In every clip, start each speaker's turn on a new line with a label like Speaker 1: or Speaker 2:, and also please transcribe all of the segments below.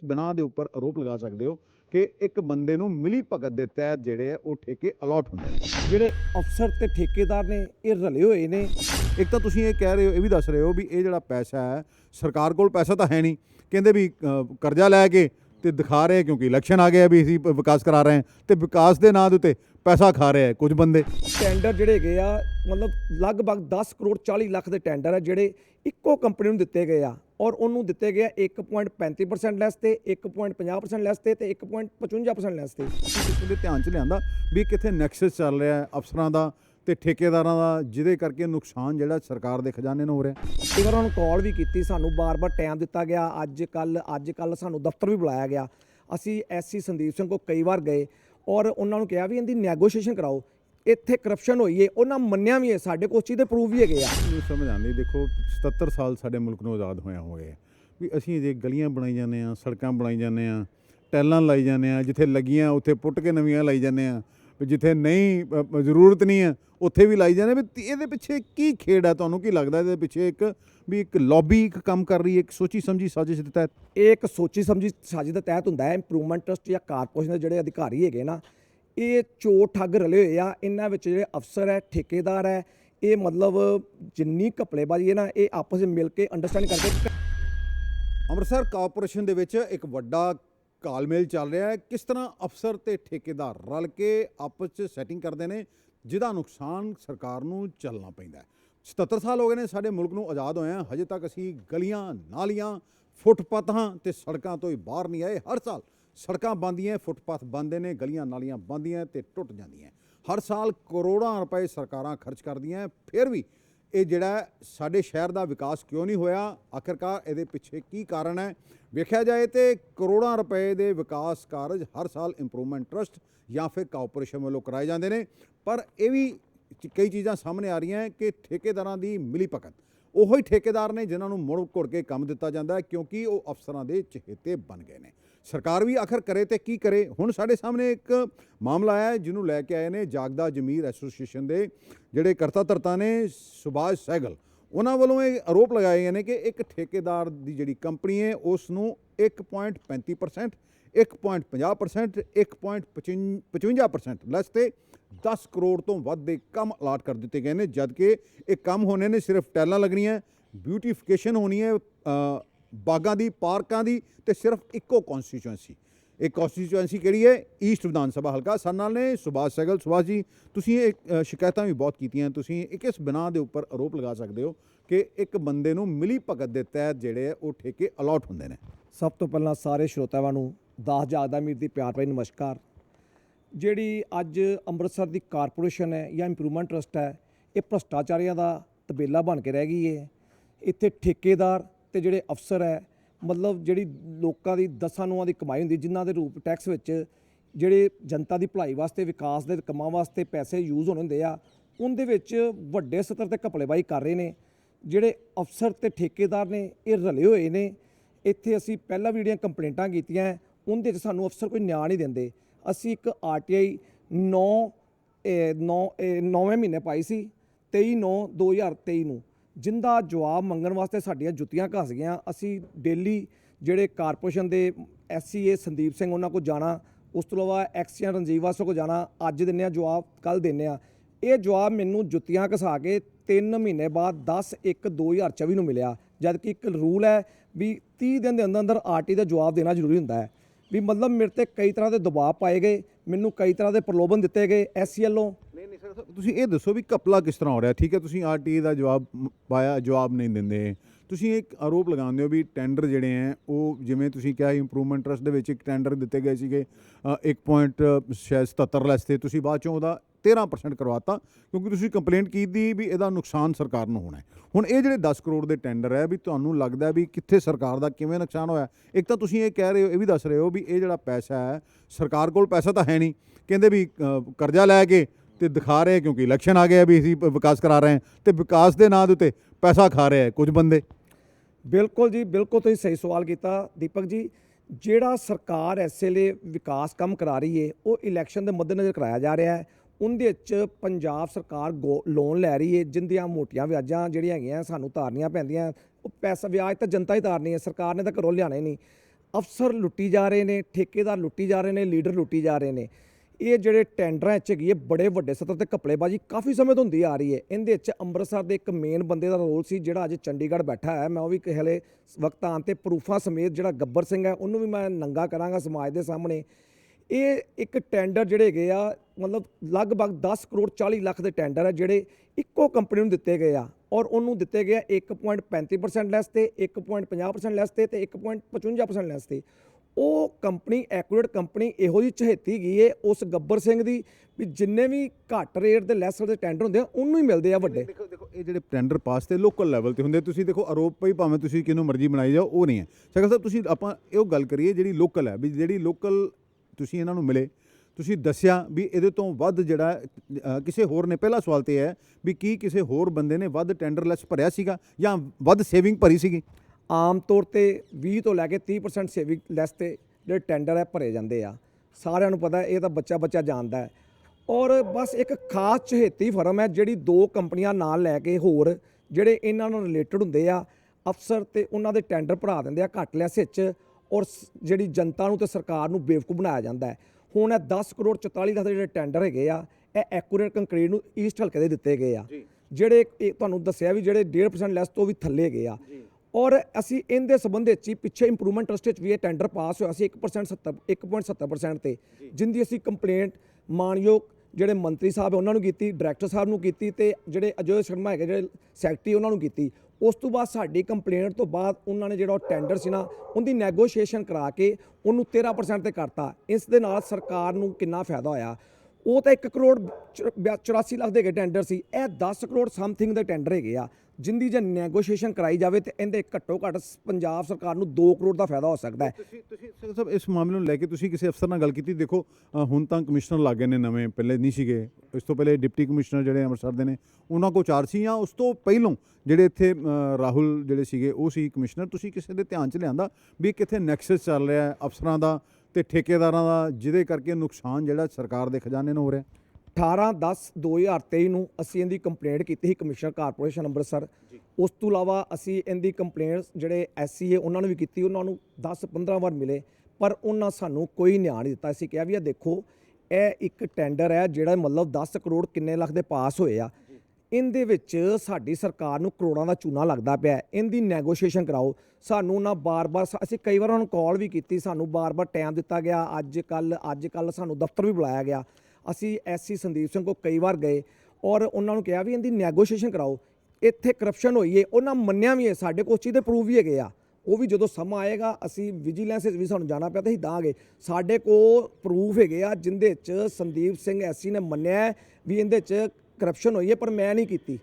Speaker 1: ਕਿਸ ਬਿਨਾਂ ਦੇ ਉੱਪਰ ਆਰੋਪ ਲਗਾ ਸਕਦੇ ਹੋ ਕਿ ਇੱਕ ਬੰਦੇ ਨੂੰ ਮਿਲੀ ਭਗਤ ਦੇ ਤਹਿਤ ਜਿਹੜੇ ਆ ਉਹ ਠੇਕੇ ਅਲਾਟ ਹੁੰਦੇ ਨੇ।
Speaker 2: ਜਿਹੜੇ ਅਫਸਰ ਤੇ ਠੇਕੇਦਾਰ ਨੇ ਇਹ ਰਲੇ ਹੋਏ ਨੇ।
Speaker 1: ਇੱਕ ਤਾਂ ਤੁਸੀਂ ਇਹ ਕਹਿ ਰਹੇ ਹੋ ਇਹ ਵੀ ਦੱਸ ਰਹੇ ਹੋ ਵੀ ਇਹ ਜਿਹੜਾ ਪੈਸਾ ਹੈ ਸਰਕਾਰ ਕੋਲ ਪੈਸਾ ਤਾਂ ਹੈ ਨਹੀਂ। ਕਹਿੰਦੇ ਵੀ ਕਰਜ਼ਾ ਲੈ ਕੇ ਤੇ ਦਿਖਾ ਰਹੇ ਕਿਉਂਕਿ ਇਲੈਕਸ਼ਨ ਆ ਗਿਆ ਵੀ ਅਸੀਂ ਵਿਕਾਸ ਕਰਾ ਰਹੇ ਹਾਂ ਤੇ ਵਿਕਾਸ ਦੇ ਨਾਂ ਦੇ ਉੱਤੇ ਪੈਸਾ ਖਾ ਰਹੇ ਆ ਕੁਝ ਬੰਦੇ।
Speaker 2: ਟੈਂਡਰ ਜਿਹੜੇ ਹੈਗੇ ਆ ਮਤਲਬ ਲਗਭਗ 10 ਕਰੋੜ 40 ਲੱਖ ਦੇ ਟੈਂਡਰ ਆ ਜਿਹੜੇ ਇੱਕੋ ਕੰਪਨੀ ਨੂੰ ਦਿੱਤੇ ਗਏ ਆ ਔਰ ਉਹਨੂੰ ਦਿੱਤੇ ਗਏ ਆ 1.35% ਲੈਸ ਤੇ 1.50% ਲੈਸ ਤੇ ਤੇ 1.55% ਲੈਸ ਤੇ।
Speaker 1: ਕਿਸੇ ਦੇ ਧਿਆਨ 'ਚ ਲਿਆਂਦਾ ਵੀ ਕਿੱਥੇ ਨੈਕਸਸ ਚੱਲ ਰਿਹਾ ਹੈ ਅਫਸਰਾਂ ਦਾ ਤੇ ਠੇਕੇਦਾਰਾਂ ਦਾ ਜਿਹਦੇ ਕਰਕੇ ਨੁਕਸਾਨ ਜਿਹੜਾ ਸਰਕਾਰ ਦੇ ਖਜ਼ਾਨੇ ਨੂੰ ਹੋ ਰਿਹਾ।
Speaker 2: ਕਈ ਵਾਰ ਉਹਨਾਂ ਨੂੰ ਕਾਲ ਵੀ ਕੀਤੀ ਸਾਨੂੰ ਬਾਰ-ਬਾਰ ਟਾਈਮ ਦਿੱਤਾ ਗਿਆ। ਅੱਜ ਕੱਲ ਅੱਜ ਕੱਲ ਸਾਨੂੰ ਦਫ਼ਤਰ ਵੀ ਬੁਲਾਇਆ ਗਿਆ। ਅਸੀਂ ਐਸਸੀ ਸੰਦੀਪ ਸਿੰਘ ਕੋ ਕਈ ਵਾਰ ਗਏ ਔਰ ਉਹਨਾਂ ਨੂੰ ਕਿਹਾ ਵੀ ਇਹਦੀ ਨੈਗੋਸ਼ੀਏਸ਼ਨ ਕਰਾਓ। ਇੱਥੇ ਕਰਪਸ਼ਨ ਹੋਈ ਏ ਉਹਨਾਂ ਮੰਨਿਆ ਵੀ ਹੈ ਸਾਡੇ ਕੋਲ ਚੀਜ਼ ਦੇ ਪ੍ਰੂਫ ਵੀ ਹੈਗੇ ਆ।
Speaker 1: ਮੈਨੂੰ ਸਮਝ ਆਉਂਦੀ ਦੇਖੋ 77 ਸਾਲ ਸਾਡੇ ਮੁਲਕ ਨੂੰ ਆਜ਼ਾਦ ਹੋਇਆ ਹੋ ਗਏ ਵੀ ਅਸੀਂ ਜੇ ਗਲੀਆਂ ਬਣਾਈ ਜਾਂਦੇ ਆ ਸੜਕਾਂ ਬਣਾਈ ਜਾਂਦੇ ਆ ਟੈਲਾਂ ਲਾਈ ਜਾਂਦੇ ਆ ਜਿੱਥੇ ਲੱਗੀਆਂ ਉੱਥੇ ਪੁੱਟ ਕੇ ਨਵੀਆਂ ਲਾਈ ਜਾਂਦੇ ਆ ਜਿੱਥੇ ਨਹੀਂ ਜ਼ਰੂਰਤ ਨਹੀਂ ਹੈ ਉੱਥੇ ਵੀ ਲਾਈ ਜਾਂਦੇ ਵੀ ਇਹਦੇ ਪਿੱਛੇ ਕੀ ਖੇਡ ਹੈ ਤੁਹਾਨੂੰ ਕੀ ਲੱਗਦਾ? ਇਹਦੇ ਪਿੱਛੇ ਇੱਕ ਵੀ ਇੱਕ ਲੌਬੀ ਇੱਕ ਕੰਮ ਕਰ ਰਹੀ ਹੈ ਇੱਕ ਸੋਚੀ ਸਮਝੀ ਸਾਜ਼ਿਸ਼ ਦੇ ਤਹਿਤ।
Speaker 2: ਇਹ ਇੱਕ ਸੋਚੀ ਸਮਝੀ ਸਾਜ਼ਿਸ਼ ਦੇ ਤਹਿਤ ਹੁੰਦਾ ਹੈ। ਇੰਪਰੂਵਮੈਂਟ ਟਰਸਟ ਜਾਂ ਕਾਰਪੋਰੇਸ਼ਨ ਦੇ ਜਿਹੜੇ ਅਧਿਕਾਰੀ ਹੈਗੇ ਨਾ ਇਹ ਚੋਰ ਠੱਗ ਰਲੇ ਹੋਏ ਆ। ਇਹਨਾਂ ਵਿੱਚ ਜਿਹੜੇ ਅਫਸਰ ਹੈ ਠੇਕੇਦਾਰ ਹੈ ਇਹ ਮਤਲਬ ਜਿੰਨੀ ਘਪਲੇਬਾਜ਼ੀ ਹੈ ਨਾ ਇਹ ਆਪਸ ਵਿੱਚ ਮਿਲ ਕੇ ਅੰਡਰਸਟੈਂਡ ਕਰਕੇ
Speaker 1: ਅੰਮ੍ਰਿਤਸਰ ਕਾਰਪੋਰੇਸ਼ਨ ਦੇ ਵਿੱਚ ਇੱਕ ਵੱਡਾ ਕਾਲਮੇਲ ਚੱਲ ਰਿਹਾ ਹੈ। ਕਿਸ ਤਰ੍ਹਾਂ ਅਫਸਰ ਤੇ ਠੇਕੇਦਾਰ ਰਲ ਕੇ ਆਪਸ 'ਚ ਸੈਟਿੰਗ ਕਰਦੇ ਨੇ, ਜਿਹਦਾ ਨੁਕਸਾਨ ਸਰਕਾਰ ਨੂੰ ਚੱਲਣਾ ਪੈਂਦਾ ਹੈ। 77 ਸਾਲ ਹੋ ਗਏ ਨੇ ਸਾਡੇ ਮੁਲਕ ਨੂੰ ਆਜ਼ਾਦ ਹੋਇਆ ਹਜੇ ਤੱਕ ਅਸੀਂ ਗਲੀਆਂ, ਨਾਲੀਆਂ, ਫੁੱਟਪਾਥਾਂ ਤੇ ਸੜਕਾਂ ਤੋਂ ਹੀ ਬਾਹਰ ਨਹੀਂ ਆਏ। ਹਰ ਸਾਲ ਸੜਕਾਂ ਬੰਦੀਆਂ, ਫੁੱਟਪਾਥ ਬੰਦੇ ਨੇ, ਗਲੀਆਂ, ਨਾਲੀਆਂ ਬੰਦੀਆਂ ਤੇ ਟੁੱਟ ਜਾਂਦੀਆਂ ਹਰ ਸਾਲ ਕਰੋੜਾਂ ਰੁਪਏ ਸਰਕਾਰਾਂ ਖਰਚ ਕਰਦੀਆਂ ਫਿਰ ਵੀ ਇਹ ਜਿਹੜਾ ਸਾਡੇ ਸ਼ਹਿਰ ਦਾ ਵਿਕਾਸ ਕਿਉਂ ਨਹੀਂ ਹੋਇਆ? ਆਖਿਰਕਾਰ ਇਹਦੇ ਪਿੱਛੇ ਕੀ ਕਾਰਨ ਹੈ? ਵੇਖਿਆ ਜਾਏ ਤੇ ਕਰੋੜਾਂ ਰੁਪਏ ਦੇ ਵਿਕਾਸ ਕਾਰਜ ਹਰ ਸਾਲ ਇੰਪਰੂਵਮੈਂਟ ਟਰਸਟ ਜਾਂ ਫਿਰ ਕਾਰਪੋਰੇਸ਼ਨ ਵੱਲੋਂ ਕਰਾਏ ਜਾਂਦੇ ਨੇ। ਪਰ ਇਹ ਵੀ ਕਈ ਚੀਜ਼ਾਂ ਸਾਹਮਣੇ ਆ ਰਹੀਆਂ ਕਿ ਠੇਕੇਦਾਰਾਂ ਦੀ ਮਿਲੀ ਭਗਤ। ਉਹੋ ਹੀ ਠੇਕੇਦਾਰ ਨੇ ਜਿਨ੍ਹਾਂ ਨੂੰ ਮੁੜ ਘੁੜ ਕੇ ਕੰਮ ਦਿੱਤਾ ਜਾਂਦਾ ਹੈ ਕਿਉਂਕਿ ਉਹ ਅਫਸਰਾਂ ਦੇ ਚਹੇਤੇ ਬਣ ਗਏ ਨੇ। ਸਰਕਾਰ ਵੀ ਆਖਰ ਕਰੇ ਤੇ ਕੀ ਕਰੇ? ਹੁਣ ਸਾਡੇ ਸਾਹਮਣੇ ਇੱਕ ਮਾਮਲਾ ਆਇਆ ਜਿਹਨੂੰ ਲੈ ਕੇ ਆਏ ਨੇ ਜਾਗਦਾ ਜਮੀਰ ਐਸੋਸੀਏਸ਼ਨ ਦੇ ਜਿਹੜੇ ਕਰਤਾ ਧਰਤਾ ਨੇ, ਸੁਭਾਸ਼ ਸਹਿਗਲ। ਉਹਨਾਂ ਵੱਲੋਂ ਇਹ ਆਰੋਪ ਲਗਾਏ ਗਏ ਨੇ ਕਿ ਇੱਕ ਠੇਕੇਦਾਰ ਦੀ ਜਿਹੜੀ ਕੰਪਨੀ ਹੈ ਉਸ ਨੂੰ 1.35% 1.50% 1.55% ਲੈਸ ਤੇ 10 ਕਰੋੜ ਤੋਂ ਵੱਧ ਦੇ ਕੰਮ ਅਲਾਟ ਕਰ ਦਿੱਤੇ ਗਏ ਨੇ ਜਦ ਕਿ ਇਹ ਕੰਮ ਹੋਣੇ ਨੇ ਸਿਰਫ ਟੈਲਾਂ ਲੱਗਣੀਆਂ ਬਿਊਟੀਫਿਕੇਸ਼ਨ ਹੋਣੀ ਹੈ ਬਾਗਾਂ ਦੀ, ਪਾਰਕਾਂ ਦੀ ਤੇ ਸਿਰਫ ਇੱਕੋ ਕਨਸਟੀਚੁਐਂਸੀ ਇਹ ਕਨਸਟੀਚੁਐਂਸੀ ਕਿਹੜੀ ਹੈ? ਈਸਟ ਵਿਧਾਨ ਸਭਾ ਹਲਕਾ। ਸਾਡੇ ਨਾਲ ਨੇ ਸੁਭਾਸ਼ ਸੈਗਲ। ਸੁਭਾਸ਼ ਜੀ, ਤੁਸੀਂ ਇਹ ਸ਼ਿਕਾਇਤਾਂ ਵੀ ਬਹੁਤ ਕੀਤੀਆਂ। ਤੁਸੀਂ ਇੱਕ ਇਸ ਬਿਨਾਂ ਦੇ ਉੱਪਰ ਆਰੋਪ ਲਗਾ ਸਕਦੇ ਹੋ ਕਿ ਇੱਕ ਬੰਦੇ ਨੂੰ ਮਿਲੀ ਭਗਤ ਦੇ ਤਹਿਤ ਜਿਹੜੇ ਆ, ਉਹ ਠੇਕੇ ਅਲਾਟ ਹੁੰਦੇ ਨੇ।
Speaker 2: ਸਭ ਤੋਂ ਪਹਿਲਾਂ ਸਾਰੇ ਸ਼ਰੋਤਾਵਾਂ ਨੂੰ ਦਾਸ ਜਾਗਦਾ ਮੀਰ ਦੀ ਪਿਆਰ ਭਰੀ ਨਮਸਕਾਰ। ਜਿਹੜੀ ਅੱਜ ਅੰਮ੍ਰਿਤਸਰ ਦੀ ਕਾਰਪੋਰੇਸ਼ਨ ਹੈ ਜਾਂ ਇੰਪਰੂਵਮੈਂਟ ਟਰਸਟ ਹੈ, ਇਹ ਭ੍ਰਸ਼ਟਾਚਾਰੀਆਂ ਦਾ ਤਬੇਲਾ ਬਣ ਕੇ ਰਹਿ ਗਈ ਹੈ। ਇੱਥੇ ਠੇਕੇਦਾਰ ਤੇ ਜਿਹੜੇ ਅਫਸਰ ਹੈ, ਮਤਲਬ ਜਿਹੜੀ ਲੋਕਾਂ ਦੀ ਦਸਾਂ ਨੂੰਆਂ ਦੀ ਕਮਾਈ ਹੁੰਦੀ, ਜਿਨ੍ਹਾਂ ਦੇ ਰੂਪ ਟੈਕਸ ਵਿੱਚ ਜਿਹੜੇ ਜਨਤਾ ਦੀ ਭਲਾਈ ਵਾਸਤੇ, ਵਿਕਾਸ ਦੇ ਕੰਮਾਂ ਵਾਸਤੇ ਪੈਸੇ ਯੂਜ਼ ਹੋਣੇ ਹੁੰਦੇ ਆ, ਉਹਦੇ ਵਿੱਚ ਵੱਡੇ ਸਤਰ ਤੇ ਘਪਲੇਬਾਜ਼ੀ ਕਰ ਰਹੇ ਨੇ। ਜਿਹੜੇ ਅਫਸਰ ਤੇ ਠੇਕੇਦਾਰ ਨੇ, ਇਹ ਰਲੇ ਹੋਏ ਨੇ। ਇੱਥੇ ਅਸੀਂ ਪਹਿਲਾਂ ਵੀ ਜਿਹੜੀਆਂ ਕੰਪਲੇਂਟਾਂ ਕੀਤੀਆਂ, ਉਹਦੇ 'ਚ ਸਾਨੂੰ ਅਫਸਰ ਕੋਈ ਨਿਆਂ ਨਹੀਂ ਦਿੰਦੇ। ਅਸੀਂ ਇੱਕ ਆਰਟੀਆਈ 9 9 9ਵੇਂ ਮਹੀਨੇ ਪਾਈ ਸੀ 23 9 2023 ਨੂੰ। ਜਿੰਦਾ ਜਵਾਬ ਮੰਗਣ ਵਾਸਤੇ ਸਾਡੀਆਂ ਜੁੱਤੀਆਂ ਘਸ ਗਈਆਂ। ਅਸੀਂ ਡੇਲੀ ਜਿਹੜੇ ਕਾਰਪੋਰੇਸ਼ਨ ਦੇ ਐਸਸੀਏ ਸੰਦੀਪ ਸਿੰਘ ਉਹਨਾਂ ਕੋਲ ਜਾਣਾ, ਉਸ ਤੋਂ ਇਲਾਵਾ ਐਕਸੀਅਨ ਰਣਜੀਤ ਵਾਸੋ ਕੋਲ ਜਾਣਾ, ਅੱਜ ਦਿੰਨੇ ਆ ਜਵਾਬ ਕੱਲ ਦਿੰਨੇ ਆ ਇਹ ਜਵਾਬ ਮੈਨੂੰ ਜੁੱਤੀਆਂ ਘਸਾ ਕੇ 3 ਮਹੀਨੇ ਬਾਅਦ 10 1 2024 ਨੂੰ ਮਿਲਿਆ। ਜਦ ਕਿ ਇੱਕ ਰੂਲ ਹੈ ਵੀ 30 ਦਿਨ ਦੇ ਅੰਦਰ ਅੰਦਰ ਆਰਟੀ ਦਾ ਜਵਾਬ ਦੇਣਾ ਜ਼ਰੂਰੀ ਹੁੰਦਾ ਹੈ। ਵੀ ਮਤਲਬ ਮੇਰੇ ਤੇ ਕਈ ਤਰ੍ਹਾਂ ਦੇ ਦਬਾਅ ਪਾਏ ਗਏ, ਮੈਨੂੰ ਕਈ ਤਰ੍ਹਾਂ ਦੇ ਪ੍ਰਲੋਭਨ ਦਿੱਤੇ ਗਏ ਐਸਸੀ ਵੱਲੋਂ।
Speaker 1: ਨਹੀਂ ਨਹੀਂ ਤੁਸੀਂ ਇਹ ਦੱਸੋ ਵੀ ਘਪਲਾ ਕਿਸ ਤਰ੍ਹਾਂ ਹੋ ਰਿਹਾ? ਠੀਕ ਹੈ ਤੁਸੀਂ ਆਰਟੀ ਦਾ ਜਵਾਬ ਪਾਇਆ ਜਵਾਬ ਨਹੀਂ ਦਿੰਦੇ। ਤੁਸੀਂ ਇੱਕ ਆਰੋਪ ਲਗਾਉਂਦੇ ਹੋ ਵੀ ਟੈਂਡਰ ਜਿਹੜੇ ਹੈ ਉਹ ਜਿਵੇਂ ਤੁਸੀਂ ਕਿਹਾ ਇੰਪਰੂਵਮੈਂਟ ਟਰਸਟ ਦੇ ਵਿੱਚ ਇੱਕ ਟੈਂਡਰ ਦਿੱਤੇ ਗਏ ਸੀਗੇ ਅ, ਇੱਕ ਪੁਆਇੰਟ ਸ਼ਾਇਦ 77 ਲੈਸ ਤੇ ਤੁਸੀਂ ਬਾਅਦ ਚੋਂ ਉਹਦਾ 13% ਕਰਵਾਤਾ ਕਿਉਂਕਿ ਤੁਸੀਂ ਕੰਪਲੇਂਟ ਕੀਤੀ ਵੀ ਇਹਦਾ ਨੁਕਸਾਨ ਸਰਕਾਰ ਨੂੰ ਹੋਣਾ ਹੁਣ ਇਹ ਜਿਹੜੇ 10 ਕਰੋੜ ਦੇ ਟੈਂਡਰ ਹੈ ਵੀ ਤੁਹਾਨੂੰ ਲੱਗਦਾ ਵੀ ਕਿੱਥੇ ਸਰਕਾਰ ਦਾ ਕਿਵੇਂ ਨੁਕਸਾਨ ਹੋਇਆ? ਇੱਕ ਤਾਂ ਤੁਸੀਂ ਇਹ ਕਹਿ ਰਹੇ ਹੋ ਇਹ ਵੀ ਦੱਸ ਰਹੇ ਹੋ ਵੀ ਇਹ ਜਿਹੜਾ ਪੈਸਾ ਹੈ ਸਰਕਾਰ ਕੋਲ ਪੈਸਾ ਤਾਂ ਹੈ ਨਹੀਂ। ਕਹਿੰਦੇ ਵੀ ਕਰਜ਼ਾ ਲੈ ਕੇ ਤੇ ਦਿਖਾ ਰਹੇ ਕਿਉਂਕਿ ਇਲੈਕਸ਼ਨ ਆ ਗਿਆ ਵੀ ਅਸੀਂ ਪ- ਵਿਕਾਸ ਕਰਾ ਰਹੇ ਹਾਂ ਤੇ ਵਿਕਾਸ ਦੇ ਨਾਂ ਦੇ ਉੱਤੇ ਪੈਸਾ ਖਾ ਰਹੇ ਹੈ ਕੁਝ ਬੰਦੇ।
Speaker 2: ਬਿਲਕੁਲ ਜੀ, ਬਿਲਕੁਲ ਤੁਸੀਂ ਸਹੀ ਸਵਾਲ ਕੀਤਾ ਦੀਪਕ ਜੀ। ਜਿਹੜਾ ਸਰਕਾਰ ਇਸ ਵੇਲੇ ਵਿਕਾਸ ਕੰਮ ਕਰਾ ਰਹੀ ਹੈ ਉਹ ਇਲੈਕਸ਼ਨ ਦੇ ਮੱਦੇਨਜ਼ਰ ਕਰਾਇਆ ਜਾ ਰਿਹਾ ਹੈ। ਉਹਦੇ ਵਿੱਚ ਪੰਜਾਬ ਸਰਕਾਰ ਲੋਨ ਲੈ ਰਹੀ ਹੈ ਜਿੰਦੀਆਂ ਮੋਟੀਆਂ ਵਿਆਜਾਂ ਜਿਹੜੀਆਂ ਹੈਗੀਆਂ ਸਾਨੂੰ ਤਾਰਨੀਆਂ ਪੈਂਦੀਆਂ ਉਹ ਪੈਸਾ, ਵਿਆਜ ਤਾਂ ਜਨਤਾ ਹੀ ਤਾਰਨੀ ਹੈ ਸਰਕਾਰ ਨੇ ਤਾਂ ਘਰੋਂ ਲਿਆਣਾ ਹੀ ਨਹੀਂ। ਅਫਸਰ ਲੁੱਟੀ ਜਾ ਰਹੇ ਨੇ, ਠੇਕੇਦਾਰ ਲੁੱਟੀ ਜਾ ਰਹੇ ਨੇ, ਲੀਡਰ ਲੁੱਟੀ ਜਾ ਰਹੇ ਨੇ। ਇਹ ਜਿਹੜੇ ਟੈਂਡਰਾਂ 'ਚ ਹੈਗੀ ਹੈ, ਬੜੇ ਵੱਡੇ ਸਤਰ ਤੇ ਘਪਲੇਬਾਜੀ ਕਾਫੀ ਸਮੇਂ ਤੋਂ ਹੁੰਦੀ ਆ ਰਹੀ ਹੈ। ਇਹਦੇ 'ਚ ਅੰਮ੍ਰਿਤਸਰ ਦੇ ਇੱਕ ਮੇਨ ਬੰਦੇ ਦਾ ਰੋਲ ਸੀ, ਜਿਹੜਾ ਅੱਜ ਚੰਡੀਗੜ੍ਹ ਬੈਠਾ ਹੈ। ਮੈਂ ਉਹ ਵੀ ਹਲੇ ਵਕਤ ਆਉਣ ਤੇ ਪ੍ਰੂਫਾਂ ਸਮੇਤ ਜਿਹੜਾ ਗੱਬਰ ਸਿੰਘ ਹੈ, ਉਹਨੂੰ ਵੀ ਮੈਂ ਨੰਗਾ ਕਰਾਂਗਾ ਸਮਾਜ ਦੇ ਸਾਹਮਣੇ। ਇਹ ਇੱਕ ਟੈਂਡਰ ਜਿਹੜੇ ਹੈਗੇ ਆ, ਮਤਲਬ ਲਗਭਗ 10 ਕਰੋੜ 40 ਲੱਖ ਦੇ ਟੈਂਡਰ ਹੈ ਜਿਹੜੇ ਇੱਕੋ ਕੰਪਨੀ ਨੂੰ ਦਿੱਤੇ ਗਏ ਆ। ਔਰ ਉਹਨੂੰ ਦਿੱਤੇ ਗਏ ਆ 1.35% ਲੈਸ ਤੇ 1.50% ਲੈਸ ਤੇ ਤੇ 1.55% ਲੈਸ ਤੇ। ਉਹ ਕੰਪਨੀ ਐਕੂਰੇਟ ਕੰਪਨੀ ਇਹੋ ਜਿਹੀ ਚਹੇਤੀ ਗਈ ਏ, ਉਸ ਗੱਬਰ ਸਿੰਘ ਦੀ ਵੀ ਜਿੰਨੇ ਵੀ ਘੱਟ ਰੇਟ ਦੇ ਲੈਸ ਦੇ ਟੈਂਡਰ ਹੁੰਦੇ ਆ, ਉਹਨੂੰ ਹੀ ਮਿਲਦੇ ਆ ਵੱਡੇ।
Speaker 1: ਦੇਖੋ ਦੇਖੋ, ਇਹ ਜਿਹੜੇ ਟੈਂਡਰ ਪਾਸ ਤੇ ਲੋਕਲ ਲੈਵਲ ਤੇ ਹੁੰਦੇ ਤੁਸੀਂ ਦੇਖੋ ਆਰੋਪ ਪਈ ਭਾਵੇਂ ਤੁਸੀਂ ਕਿਹਨੂੰ ਮਰਜ਼ੀ ਬਣਾਈ ਜਾਓ, ਉਹ ਨਹੀਂ ਹੈ। ਸ਼ਕਲ ਸਾਹਿਬ ਤੁਸੀਂ ਆਪਾਂ ਇਹ ਗੱਲ ਕਰੀਏ ਜਿਹੜੀ ਲੋਕਲ ਹੈ, ਵੀ ਜਿਹੜੀ ਲੋਕਲ ਤੁਸੀਂ ਇਹਨਾਂ ਨੂੰ ਮਿਲੇ, ਤੁਸੀਂ ਦੱਸਿਆ ਵੀ ਇਹਦੇ ਤੋਂ ਵੱਧ ਜਿਹੜਾ ਕਿਸੇ ਹੋਰ ਨੇ, ਪਹਿਲਾ ਸਵਾਲ ਤੇ ਇਹ ਹੈ ਵੀ ਕੀ ਕਿਸੇ ਹੋਰ ਬੰਦੇ ਨੇ ਵੱਧ ਟੈਂਡਰ ਲੈਸ ਭਰਿਆ ਸੀਗਾ ਜਾਂ ਵੱਧ ਸੇਵਿੰਗ ਭਰੀ ਸੀਗੀ?
Speaker 2: ਆਮ ਤੌਰ ਤੇ 20 ਤੋਂ ਲੈ ਕੇ 30% ਸੇਵਿੰਗ ਲੈਸ ਤੇ ਜਿਹੜੇ ਟੈਂਡਰ ਹੈ ਭਰੇ ਜਾਂਦੇ ਆ। ਸਾਰਿਆਂ ਨੂੰ ਪਤਾ ਇਹ ਤਾਂ ਬੱਚਾ ਬੱਚਾ ਜਾਣਦਾ ਹੈ। ਔਰ ਬਸ ਇੱਕ ਖਾਸ ਚਹੇਤੀ ਫਰਮ ਹੈ ਜਿਹੜੀ ਦੋ ਕੰਪਨੀਆਂ ਨਾਲ ਲੈ ਕੇ ਹੋਰ ਜਿਹੜੇ ਇਹਨਾਂ ਨਾਲ ਰਿਲੇਟਡ ਹੁੰਦੇ ਆ ਅਫਸਰ ਤੇ ਉਹਨਾਂ ਦੇ ਟੈਂਡਰ ਭਰਾ ਦਿੰਦੇ ਆ ਘੱਟ ਲੈਸ ਵਿੱਚ ਔਰ ਜਿਹੜੀ ਜਨਤਾ ਨੂੰ ਤੇ ਸਰਕਾਰ ਨੂੰ ਬੇਵਕੂਫ ਬਣਾਇਆ ਜਾਂਦਾ ਹੈ। ਹੁਣ ਇਹ 10 ਕਰੋੜ 44 ਲੱਖ ਦੇ ਜਿਹੜੇ ਟੈਂਡਰ ਹੈਗੇ ਆ ਇਹ ਐਕੂਰੇਟ ਕੰਕਰੀਟ ਨੂੰ ਈਸਟ ਹਲਕੇ ਦੇ ਦਿੱਤੇ ਗਏ ਆ। ਜਿਹੜੇ ਤੁਹਾਨੂੰ ਦੱਸਿਆ ਵੀ ਜਿਹੜੇ 1.5% ਲੈਸ ਤੋਂ ਵੀ ਥੱਲੇ ਗਏ ਆ। ਔਰ ਅਸੀਂ ਇਹਦੇ ਸੰਬੰਧ ਵਿੱਚ ਹੀ ਪਿੱਛੇ ਇੰਪਰੂਵਮੈਂਟ ਟਰਸਟ ਵਿੱਚ ਵੀ ਇਹ ਟੈਂਡਰ ਪਾਸ ਹੋਇਆ ਸੀ 1% 70 1.70% ਤੇ, ਜਿੰਦੀ ਅਸੀਂ ਕੰਪਲੇਂਟ ਮਾਨਯੋਗ ਜਿਹੜੇ ਮੰਤਰੀ ਸਾਹਿਬ ਉਹਨਾਂ ਨੂੰ ਕੀਤੀ ਡਾਇਰੈਕਟਰ ਸਾਹਿਬ ਨੂੰ ਕੀਤੀ ਤੇ ਜਿਹੜੇ ਅਜੋਏ ਸ਼ਰਮਾ ਹੈਗੇ, ਜਿਹੜੇ ਸੈਕਟਰੀ ਉਹਨਾਂ ਨੂੰ ਕੀਤੀ। ਉਸ ਤੋਂ ਬਾਅਦ ਸਾਡੀ ਕੰਪਲੇਂਟ ਤੋਂ ਬਾਅਦ ਉਹਨਾਂ ਨੇ ਜਿਹੜਾ ਉਹ ਟੈਂਡਰ ਸੀ ਨਾ, ਉਹਦੀ ਨੈਗੋਸ਼ੀਏਸ਼ਨ ਕਰਾ ਕੇ ਉਹਨੂੰ 13% ਤੇ ਕਰਤਾ। ਇਸ ਦੇ ਨਾਲ ਸਰਕਾਰ ਨੂੰ ਕਿੰਨਾ ਫਾਇਦਾ ਹੋਇਆ? ਉਹ ਤਾਂ 1 ਕਰੋੜ ਚ- ਬਿਆ- 84 ਲੱਖ ਦੇ ਕੇ ਟੈਂਡਰ ਸੀ। ਇਹ 10 ਕਰੋੜ ਸਮਥਿੰਗ ਦੇ ਟੈਂਡਰ ਹੈਗੇ ਆ, ਜਿੰਦੀ ਜੇ ਨੈਗੋਸ਼ੀਏਸ਼ਨ ਕਰਾਈ ਜਾਵੇ ਤੇ ਇਹਦੇ ਘੱਟੋ ਘੱਟ ਪੰਜਾਬ ਸਰਕਾਰ ਨੂੰ 2 ਕਰੋੜ ਦਾ ਫਾਇਦਾ ਹੋ ਸਕਦਾ ਹੈ।
Speaker 1: ਤੁਸੀਂ ਤੁਸੀਂ ਸਿੰਘ ਸਾਹਿਬ, ਇਸ ਮਾਮਲੇ ਨੂੰ ਲੈ ਕੇ ਤੁਸੀਂ ਕਿਸੇ ਅਫਸਰ ਨਾਲ ਗੱਲ ਕੀਤੀ? ਦੇਖੋ ਹੁਣ ਤਾਂ ਕਮਿਸ਼ਨਰ ਲੱਗੇ ਨੇ ਨਵੇਂ, ਪਹਿਲੇ ਨਹੀਂ ਸੀਗੇ। ਇਸ ਤੋਂ ਪਹਿਲੇ ਡਿਪਟੀ ਕਮਿਸ਼ਨਰ ਜਿਹੜੇ ਅੰਮ੍ਰਿਤਸਰ ਦੇ ਨੇ, ਉਹਨਾਂ ਕੋਲ ਚਾਰ ਸੀ ਜਾਂ ਉਸ ਤੋਂ ਪਹਿਲੋਂ ਜਿਹੜੇ ਇੱਥੇ ਰਾਹੁਲ ਜਿਹੜੇ ਸੀਗੇ, ਉਹ ਸੀ ਕਮਿਸ਼ਨਰ। ਤੁਸੀਂ ਕਿਸੇ ਦੇ ਧਿਆਨ 'ਚ ਲਿਆਂਦਾ ਵੀ ਕਿੱਥੇ ਨੈਕਸਸ ਚੱਲ ਰਿਹਾ ਹੈ ਅਫਸਰਾਂ ਦਾ ਤੇ ਠੇਕੇਦਾਰਾਂ ਦਾ ਜਿਹਦੇ ਕਰਕੇ ਨੁਕਸਾਨ ਜਿਹੜਾ ਸਰਕਾਰ ਦੇ ਖਜ਼ਾਨੇ ਨੂੰ ਹੋ ਰਿਹਾ।
Speaker 2: 18 10 2023 ਨੂੰ ਅਸੀਂ ਇਹਦੀ ਕੰਪਲੇਂਟ ਕੀਤੀ ਸੀ ਕਮਿਸ਼ਨਰ ਕਾਰਪੋਰੇਸ਼ਨ ਅੰਮ੍ਰਿਤਸਰ। ਉਸ ਤੋਂ ਇਲਾਵਾ ਅਸੀਂ ਇਹਦੀ ਕੰਪਲੇਂਟ ਜਿਹੜੇ ਐਸਸੀਏ ਉਹਨਾਂ ਨੂੰ ਵੀ ਕੀਤੀ ਉਹਨਾਂ ਨੂੰ 10 15 ਵਾਰ ਮਿਲੇ ਪਰ ਉਹਨਾਂ ਸਾਨੂੰ ਕੋਈ ਨਿਆਂ ਨਹੀਂ ਦਿੱਤਾ। ਅਸੀਂ ਕਿਹਾ ਵੀ ਇਹ ਦੇਖੋ ਇਹ ਇੱਕ ਟੈਂਡਰ ਹੈ ਜਿਹੜਾ ਮਤਲਬ 10 ਕਰੋੜ ਕਿੰਨੇ ਲੱਖ ਦੇ ਪਾਸ ਹੋਏ ਆ। ਇਹਦੇ ਵਿੱਚ ਸਾਡੀ ਸਰਕਾਰ ਨੂੰ ਕਰੋੜਾਂ ਦਾ ਚੂਨਾ ਲੱਗਦਾ ਪਿਆ ਇਹਦੀ ਨੈਗੋਸ਼ੀਏਸ਼ਨ ਕਰਾਓ। ਸਾਨੂੰ ਨਾ ਬਾਰ-ਬਾਰ ਅਸੀਂ ਕਈ ਵਾਰ ਉਹਨਾਂ ਨੂੰ ਕਾਲ ਵੀ ਕੀਤੀ, ਸਾਨੂੰ ਬਾਰ-ਬਾਰ ਟਾਈਮ ਦਿੱਤਾ ਗਿਆ। ਅੱਜ ਕੱਲ ਅੱਜ ਕੱਲ ਸਾਨੂੰ ਦਫ਼ਤਰ ਵੀ ਬੁਲਾਇਆ ਗਿਆ। ਅਸੀਂ ਐਸਸੀ ਸੰਦੀਪ ਸਿੰਘ ਕੋ ਕਈ ਵਾਰ ਗਏ ਔਰ ਉਹਨਾਂ ਨੂੰ ਕਿਹਾ ਵੀ ਇਹਦੀ ਨੈਗੋਸ਼ੀਏਸ਼ਨ ਕਰਾਓ। ਇੱਥੇ ਕਰਪਸ਼ਨ ਹੋਈ ਏ ਉਹਨਾਂ ਮੰਨਿਆ ਵੀ ਹੈ, ਸਾਡੇ ਕੋਲ ਉਸ ਚੀਜ਼ ਦੇ ਪ੍ਰੂਫ ਵੀ ਹੈਗੇ ਆ। ਉਹ ਵੀ ਜਦੋਂ ਸਮਾਂ ਆਏਗਾ, ਅਸੀਂ ਵਿਜੀਲੈਂਸ ਵਿੱਚ ਵੀ ਸਾਨੂੰ ਜਾਣਾ ਪਿਆ ਤਾਂ ਅਸੀਂ ਦਾਂਗੇ। ਸਾਡੇ ਕੋਲ ਪ੍ਰੂਫ ਹੈਗੇ ਆ, ਜਿੰਦੇ 'ਚ ਸੰਦੀਪ ਸਿੰਘ ਐਸਸੀ ਨੇ ਮੰਨਿਆ ਵੀ ਇਹਦੇ 'ਚ ਕਰਪਸ਼ਨ ਹੋਈ ਹੈ, ਪਰ ਮੈਂ ਨਹੀਂ ਕੀਤੀ।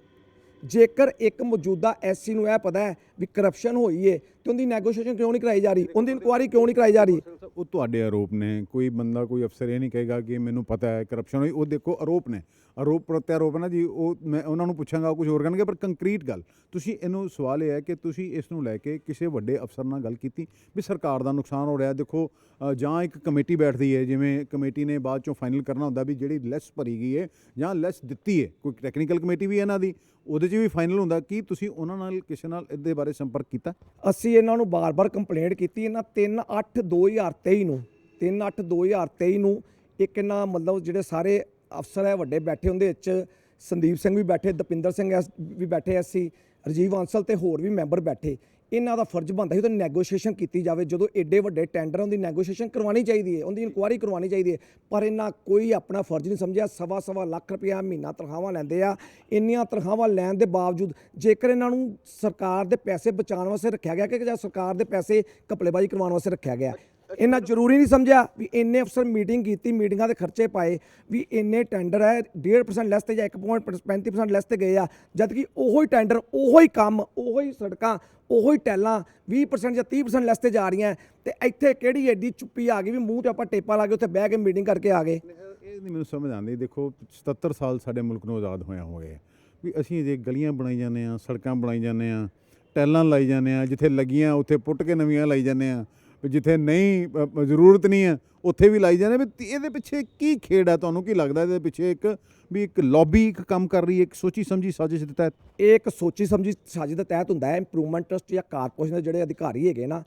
Speaker 2: ਜੇਕਰ ਇੱਕ ਮੌਜੂਦਾ ਐਸਸੀ ਨੂੰ ਇਹ ਪਤਾ ਹੈ ਵੀ ਕਰਪਸ਼ਨ ਹੋਈ ਏ ਤੇ ਉਹਦੀ ਨੈਗੋਸ਼ੀਏਸ਼ਨ ਕਿਉਂ ਨਹੀਂ ਕਰਾਈ ਜਾ ਰਹੀ? ਉਹਦੀ ਇਨਕੁਆਇਰੀ ਕਿਉਂ ਨਹੀਂ ਕਰਾਈ ਜਾ ਰਹੀ?
Speaker 1: ਉਹ ਤੁਹਾਡੇ ਆਰੋਪ ਨੇ। ਕੋਈ ਬੰਦਾ ਕੋਈ ਅਫਸਰ ਇਹ ਨਹੀਂ ਕਹੇਗਾ ਕਿ ਮੈਨੂੰ ਪਤਾ ਹੈ ਕਰਪਸ਼ਨ ਹੋਈ। ਉਹ ਦੇਖੋ ਆਰੋਪ ਨੇ। ਆਰੋਪ ਪ੍ਰਤਿਆਰੋਪ ਨਾ ਜੀ ਉਹ ਮੈਂ ਉਹਨਾਂ ਨੂੰ ਪੁੱਛਾਂਗਾ ਕੁਝ ਹੋਰ ਕਰਨਗੇ ਪਰ ਕੰਕਰੀਟ ਗੱਲ ਤੁਸੀਂ ਇਹਨੂੰ ਸਵਾਲ ਇਹ ਹੈ ਕਿ ਤੁਸੀਂ ਇਸ ਨੂੰ ਲੈ ਕੇ ਕਿਸੇ ਵੱਡੇ ਅਫਸਰ ਨਾਲ ਗੱਲ ਕੀਤੀ ਵੀ ਸਰਕਾਰ ਦਾ ਨੁਕਸਾਨ ਹੋ ਰਿਹਾ। ਦੇਖੋ ਜਾਂ ਇੱਕ ਕਮੇਟੀ ਬੈਠਦੀ ਹੈ ਜਿਵੇਂ ਕਮੇਟੀ ਨੇ ਬਾਅਦ ਚੋਂ ਫਾਈਨਲ ਕਰਨਾ ਹੁੰਦਾ ਵੀ ਜਿਹੜੀ ਲੈਸ ਭਰੀ ਗਈ ਹੈ ਜਾਂ ਲੈਸ ਦਿੱਤੀ ਹੈ। ਕੋਈ ਟੈਕਨੀਕਲ ਕਮੇਟੀ ਵੀ ਇਹਨਾਂ ਦੀ ਉਹਦੇ 'ਚ ਵੀ ਫਾਈਨਲ ਹੁੰਦਾ। ਕੀ ਤੁਸੀਂ ਉਹਨਾਂ ਨਾਲ ਕਿਸੇ ਨਾਲ ਇਹਦੇ ਬਾਰੇ ਸੰਪਰਕ ਕੀਤਾ?
Speaker 2: ਅਸੀਂ ਇਹਨਾਂ ਨੂੰ ਬਾਰ-ਬਾਰ ਕੰਪਲੇਂਟ ਕੀਤੀ ਇਹਨਾਂ 3/8/2023 ਨੂੰ 3/8/2023 ਨੂੰ ਇੱਕ ਇਹਨਾਂ ਮਤਲਬ ਜਿਹੜੇ ਸਾਰੇ ਅਫਸਰ ਹੈ ਵੱਡੇ ਬੈਠੇ ਹੁੰਦੇ ਵਿੱਚ, ਸੰਦੀਪ ਸਿੰਘ ਵੀ ਬੈਠੇ, ਦਪਿੰਦਰ ਸਿੰਘ ਐਸ- ਵੀ ਬੈਠੇ ਐਸੀ ਰਜੀਵ ਅੰਸਲ ਤੇ ਹੋਰ ਵੀ ਮੈਂਬਰ ਬੈਠੇ। ਇਹਨਾਂ ਦਾ ਫਰਜ਼ ਬਣਦਾ ਸੀ, ਉਹਦੀ ਨੈਗੋਸ਼ੀਏਸ਼ਨ ਕੀਤੀ ਜਾਵੇ, ਜਦੋਂ ਐਡੇ ਵੱਡੇ ਟੈਂਡਰ ਉਹਦੀ ਨੈਗੋਸ਼ੀਏਸ਼ਨ ਕਰਵਾਉਣੀ ਚਾਹੀਦੀ ਹੈ, ਉਹਦੀ ਇਨਕੁਆਇਰੀ ਕਰਵਾਉਣੀ ਚਾਹੀਦੀ ਹੈ, ਪਰ ਇਹਨਾਂ ਕੋਈ ਆਪਣਾ ਫਰਜ਼ ਨਹੀਂ ਸਮਝਿਆ, ਸਵਾ ਸਵਾ ਲੱਖ ਰੁਪਇਆ ਮਹੀਨਾ ਤਨਖਾਹਾਂ ਲੈਂਦੇ ਆ, ਇੰਨੀਆਂ ਤਨਖਾਹਾਂ ਲੈਣ ਦੇ ਬਾਵਜੂਦ ਜੇਕਰ ਇਹਨਾਂ ਨੂੰ ਸਰਕਾਰ ਦੇ ਪੈਸੇ ਬਚਾਉਣ ਵਾਸਤੇ ਰੱਖਿਆ ਗਿਆ ਕਿ ਜਾਂ ਸਰਕਾਰ ਦੇ ਪੈਸੇ ਕਪਲੇਬਾਜ਼ੀ ਕਰਵਾਉਣ ਵਾਸਤੇ ਰੱਖਿਆ ਗਿਆ ਇਹਨਾਂ ਜ਼ਰੂਰੀ ਨਹੀਂ ਸਮਝਿਆ ਵੀ ਇੰਨੇ ਅਫਸਰ ਮੀਟਿੰਗ ਕੀਤੀ ਮੀਟਿੰਗਾਂ ਦੇ ਖਰਚੇ ਪਾਏ, ਵੀ ਇੰਨੇ ਟੈਂਡਰ ਹੈ 1.5% ਲੈਸ ਤੇ ਜਾਂ 1.35% ਲੈਸ ਤੇ ਗਏ ਆ, ਜਦ ਕਿ ਉਹੋ ਹੀ ਟੈਂਡਰ ਉਹੋ ਹੀ ਕੰਮ, ਉਹੋ ਹੀ ਸੜਕਾਂ, ਉਹੋ ਹੀ ਟੈਲਾਂ 20% ਜਾਂ 30% ਲੈਸ ਤੇ ਜਾ ਰਹੀਆਂ ਤੇ ਇੱਥੇ ਕਿਹੜੀ ਐਡੀ ਚੁੱਪੀ ਆ ਗਈ ਵੀ ਮੂੰਹ ਤੇ ਆਪਾਂ ਟੇਪਾ ਲਾ ਕੇ ਉੱਥੇ ਬਹਿ ਕੇ ਮੀਟਿੰਗ ਕਰਕੇ ਆ ਗਏ?
Speaker 1: ਇਹ ਨਹੀਂ ਮੈਨੂੰ ਸਮਝ ਆਉਂਦੀ, ਦੇਖੋ 77 ਸਾਲ ਸਾਡੇ ਮੁਲਕ ਨੂੰ ਆਜ਼ਾਦ ਹੋਇਆ ਹੋਏ ਆ ਵੀ ਅਸੀਂ ਜੇ ਗਲੀਆਂ ਬਣਾਈ ਜਾਂਦੇ ਆ ਸੜਕਾਂ ਬਣਾਈ ਜਾਂਦੇ ਆ ਟੈਲਾਂ ਲਾਈ ਜਾਂਦੇ ਆ ਜਿੱਥੇ ਲੱਗੀਆਂ ਉੱਥੇ ਪੁੱਟ ਕੇ ਨਵੀਆਂ ਲਾਈ ਜਾਂਦੇ ਆ ਵੀ ਜਿੱਥੇ ਨਹੀਂ ਜ਼ਰੂਰਤ ਨਹੀਂ ਹੈ, ਉੱਥੇ ਵੀ ਲਾਈ ਜਾਂਦੇ ਵੀ ਇਹਦੇ ਪਿੱਛੇ ਕੀ ਖੇਡ ਹੈ ਤੁਹਾਨੂੰ ਕੀ ਲੱਗਦਾ? ਇਹਦੇ ਪਿੱਛੇ ਇੱਕ, ਵੀ ਇੱਕ ਲੌਬੀ ਇੱਕ ਕੰਮ ਕਰ ਰਹੀ ਹੈ, ਇੱਕ ਸੋਚੀ ਸਮਝੀ ਸਾਜ਼ਿਸ਼ ਦੇ ਤਹਿਤ।
Speaker 2: ਇਹ ਇੱਕ ਸੋਚੀ ਸਮਝੀ ਸਾਜ਼ਿਸ਼ ਦੇ ਤਹਿਤ ਹੁੰਦਾ ਹੈ ਇੰਪਰੂਵਮੈਂਟ ਟਰਸਟ ਜਾਂ ਕਾਰਪੋਰੇਸ਼ਨ ਦੇ ਜਿਹੜੇ ਅਧਿਕਾਰੀ ਹੈਗੇ ਨਾ,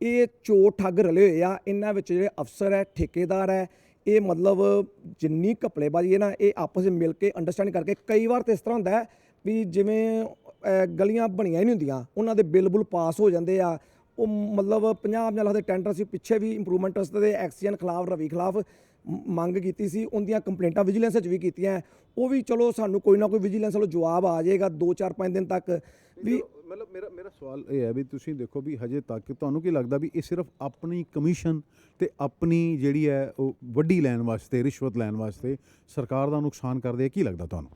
Speaker 2: ਇਹ ਚੋਰ ਠੱਗ ਰਲੇ ਹੋਏ ਆ। ਇਹਨਾਂ ਵਿੱਚ ਜਿਹੜੇ ਅਫਸਰ ਹੈ, ਠੇਕੇਦਾਰ ਹੈ, ਇਹ ਮਤਲਬ ਜਿੰਨੀ ਘਪਲੇਬਾਜ਼ੀ ਹੈ ਨਾ, ਇਹ ਆਪਸ ਵਿੱਚ ਮਿਲ ਕੇ ਅੰਡਰਸਟੈਂਡ ਕਰਕੇ ਕਈ ਵਾਰ ਤੇ ਇਸ ਤਰ੍ਹਾਂ ਹੁੰਦਾ ਹੈ ਵੀ ਜਿਵੇਂ ਗਲੀਆਂ ਬਣੀਆਂ ਹੀ ਨਹੀਂ ਹੁੰਦੀਆਂ, ਉਹਨਾਂ ਦੇ ਬਿੱਲ ਬੁੱਲ ਪਾਸ ਹੋ ਜਾਂਦੇ ਆ ਉਹ ਮਤਲਬ 50 ਲੱਖ ਦੇ ਟੈਂਡਰ ਸੀ ਪਿੱਛੇ ਵੀ ਇੰਪਰੂਵਮੈਂਟ ਟਰਸਟ ਦੇ ਐਕਸੀਅਨ ਖਿਲਾਫ ਰਵੀ ਖਿਲਾਫ ਮੰਗ ਕੀਤੀ ਸੀ ਉਹਦੀਆਂ ਕੰਪਲੇਂਟਾਂ ਵਿਜੀਲੈਂਸ ਵਿੱਚ ਵੀ ਕੀਤੀਆਂ ਉਹ ਵੀ ਚਲੋ ਸਾਨੂੰ ਕੋਈ ਨਾ ਕੋਈ ਵਿਜੀਲੈਂਸ ਵੱਲੋਂ ਜਵਾਬ ਆ ਜਾਏਗਾ 2 4 5 ਦਿਨ ਤੱਕ। ਵੀ
Speaker 1: ਮਤਲਬ ਮੇਰਾ ਮੇਰਾ ਸਵਾਲ ਇਹ ਹੈ ਵੀ ਤੁਸੀਂ ਦੇਖੋ ਵੀ ਹਜੇ ਤੱਕ ਤੁਹਾਨੂੰ ਕੀ ਲੱਗਦਾ ਵੀ ਇਹ ਸਿਰਫ ਆਪਣੀ ਕਮਿਸ਼ਨ ਤੇ ਆਪਣੀ ਜਿਹੜੀ ਹੈ ਉਹ ਵੱਡੀ ਲੈਣ ਵਾਸਤੇ ਰਿਸ਼ਵਤ ਲੈਣ ਵਾਸਤੇ ਸਰਕਾਰ ਦਾ ਨੁਕਸਾਨ ਕਰਦੇ ਆ ਕੀ ਲੱਗਦਾ ਤੁਹਾਨੂੰ?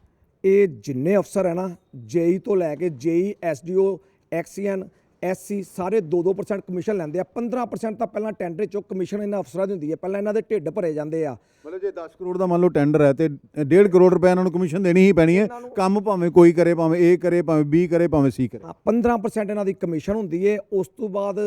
Speaker 2: ਇਹ ਜਿੰਨੇ ਅਫਸਰ ਹੈ ਨਾ ਜੇਈ ਤੋਂ ਲੈ ਕੇ ਜੇਈ ਐਸਡੀਓ ਐਕਸੀਅਨ ਐਸਸੀ ਸਾਰੇ 2-2% ਕਮਿਸ਼ਨ ਲੈਂਦੇ ਆ। 15% ਤਾਂ ਪਹਿਲਾਂ ਟੈਂਡਰ ਚੋਂ ਕਮਿਸ਼ਨ ਇਹਨਾਂ ਅਫਸਰਾਂ ਦੀ ਹੁੰਦੀ ਹੈ। ਪਹਿਲਾਂ ਇਹਨਾਂ ਦੇ ਢਿੱਡ ਭਰੇ ਜਾਂਦੇ ਆ।
Speaker 1: ਮਤਲਬ ਜੇ 10 ਕਰੋੜ ਦਾ ਮੰਨ ਲਓ ਟੈਂਡਰ ਹੈ ਤੇ 1.5 ਕਰੋੜ ਰੁਪਏ ਇਹਨਾਂ ਨੂੰ ਕਮਿਸ਼ਨ ਦੇਣੀ ਹੀ ਪੈਣੀ ਹੈ। ਕੰਮ ਭਾਵੇਂ ਕੋਈ ਕਰੇ ਭਾਵੇਂ ਇਹ ਕਰੇ ਭਾਵੇਂ ਬੀ ਕਰੇ ਭਾਵੇਂ ਸੀ ਕਰੇ।
Speaker 2: ਹਾਂ, 15% ਇਹਨਾਂ ਦੀ ਕਮਿਸ਼ਨ ਹੁੰਦੀ ਹੈ। ਉਸ ਤੋਂ ਬਾਅਦ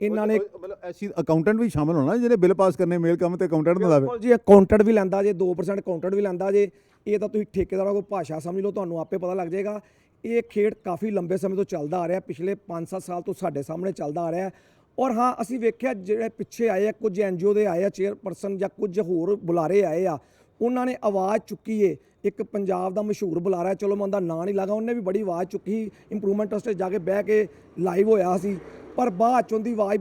Speaker 2: ਇਹਨਾਂ ਨੇ
Speaker 1: ਮਤਲਬ ਐਸੀ ਅਕਾਊਂਟੈਂਟ ਵੀ ਸ਼ਾਮਲ ਹੋਣਾ ਜਿਹੜੇ ਬਿੱਲ ਪਾਸ ਕਰਨੇ ਮੇਲ ਕੰਮ ਤੇ ਅਕਾਊਂਟੈਂਟ ਦਾ ਲਾਵੇ।
Speaker 2: ਜੀ ਅਕਾਊਂਟੈਂਟ ਵੀ ਲੈਂਦਾ ਜੇ 2% ਅਕਾਊਂਟੈਂਟ ਵੀ ਲੈਂਦਾ ਜੇ ਇਹ ਤਾਂ ਤੁਸੀਂ ਠੇਕੇਦਾਰਾਂ ਕੋਲ ਭਾਸ਼ਾ ਸਮਝ ਲਓ ਤੁਹਾਨੂੰ ਆਪੇ ਪਤਾ ਲੱਗ ਜਾਏਗਾ। ਇਹ ਖੇਡ ਕਾਫੀ ਲੰਬੇ ਸਮੇਂ ਤੋਂ ਚੱਲਦਾ ਆ ਰਿਹਾ, ਪਿਛਲੇ 5-7 ਸਾਲ ਤੋਂ ਸਾਡੇ ਸਾਹਮਣੇ ਚੱਲਦਾ ਆ ਰਿਹਾ ਔਰ ਹਾਂ, ਅਸੀਂ ਵੇਖਿਆ ਜਿਹੜੇ ਪਿੱਛੇ ਆਏ ਆ, ਕੁਝ ਐਨਜੀਓ ਦੇ ਆਏ ਆ, ਚੇਅਰਪਰਸਨ ਜਾਂ ਕੁਝ ਹੋਰ ਬੁਲਾਰੇ ਆਏ ਆ, ਉਹਨਾਂ ਨੇ ਆਵਾਜ਼ ਚੁੱਕੀ ਏ। ਇੱਕ ਪੰਜਾਬ ਦਾ ਮਸ਼ਹੂਰ ਬੁਲਾਰਾ, ਚਲੋ ਮੈਂ ਉਹਦਾ ਨਾਂ ਨਹੀਂ ਲਾਗਾ, ਉਹਨੇ ਵੀ ਬੜੀ ਆਵਾਜ਼ ਚੁੱਕੀ ਇੰਪਰੂਵਮੈਂਟ ਟਰਸਟ 'ਚ ਜਾ ਕੇ ਬਹਿ ਕੇ ਲਾਈਵ ਹੋਇਆ ਸੀ। ਪਰ ਬਾਅਦ ਚ ਉਹਦੀ ਆਵਾਜ਼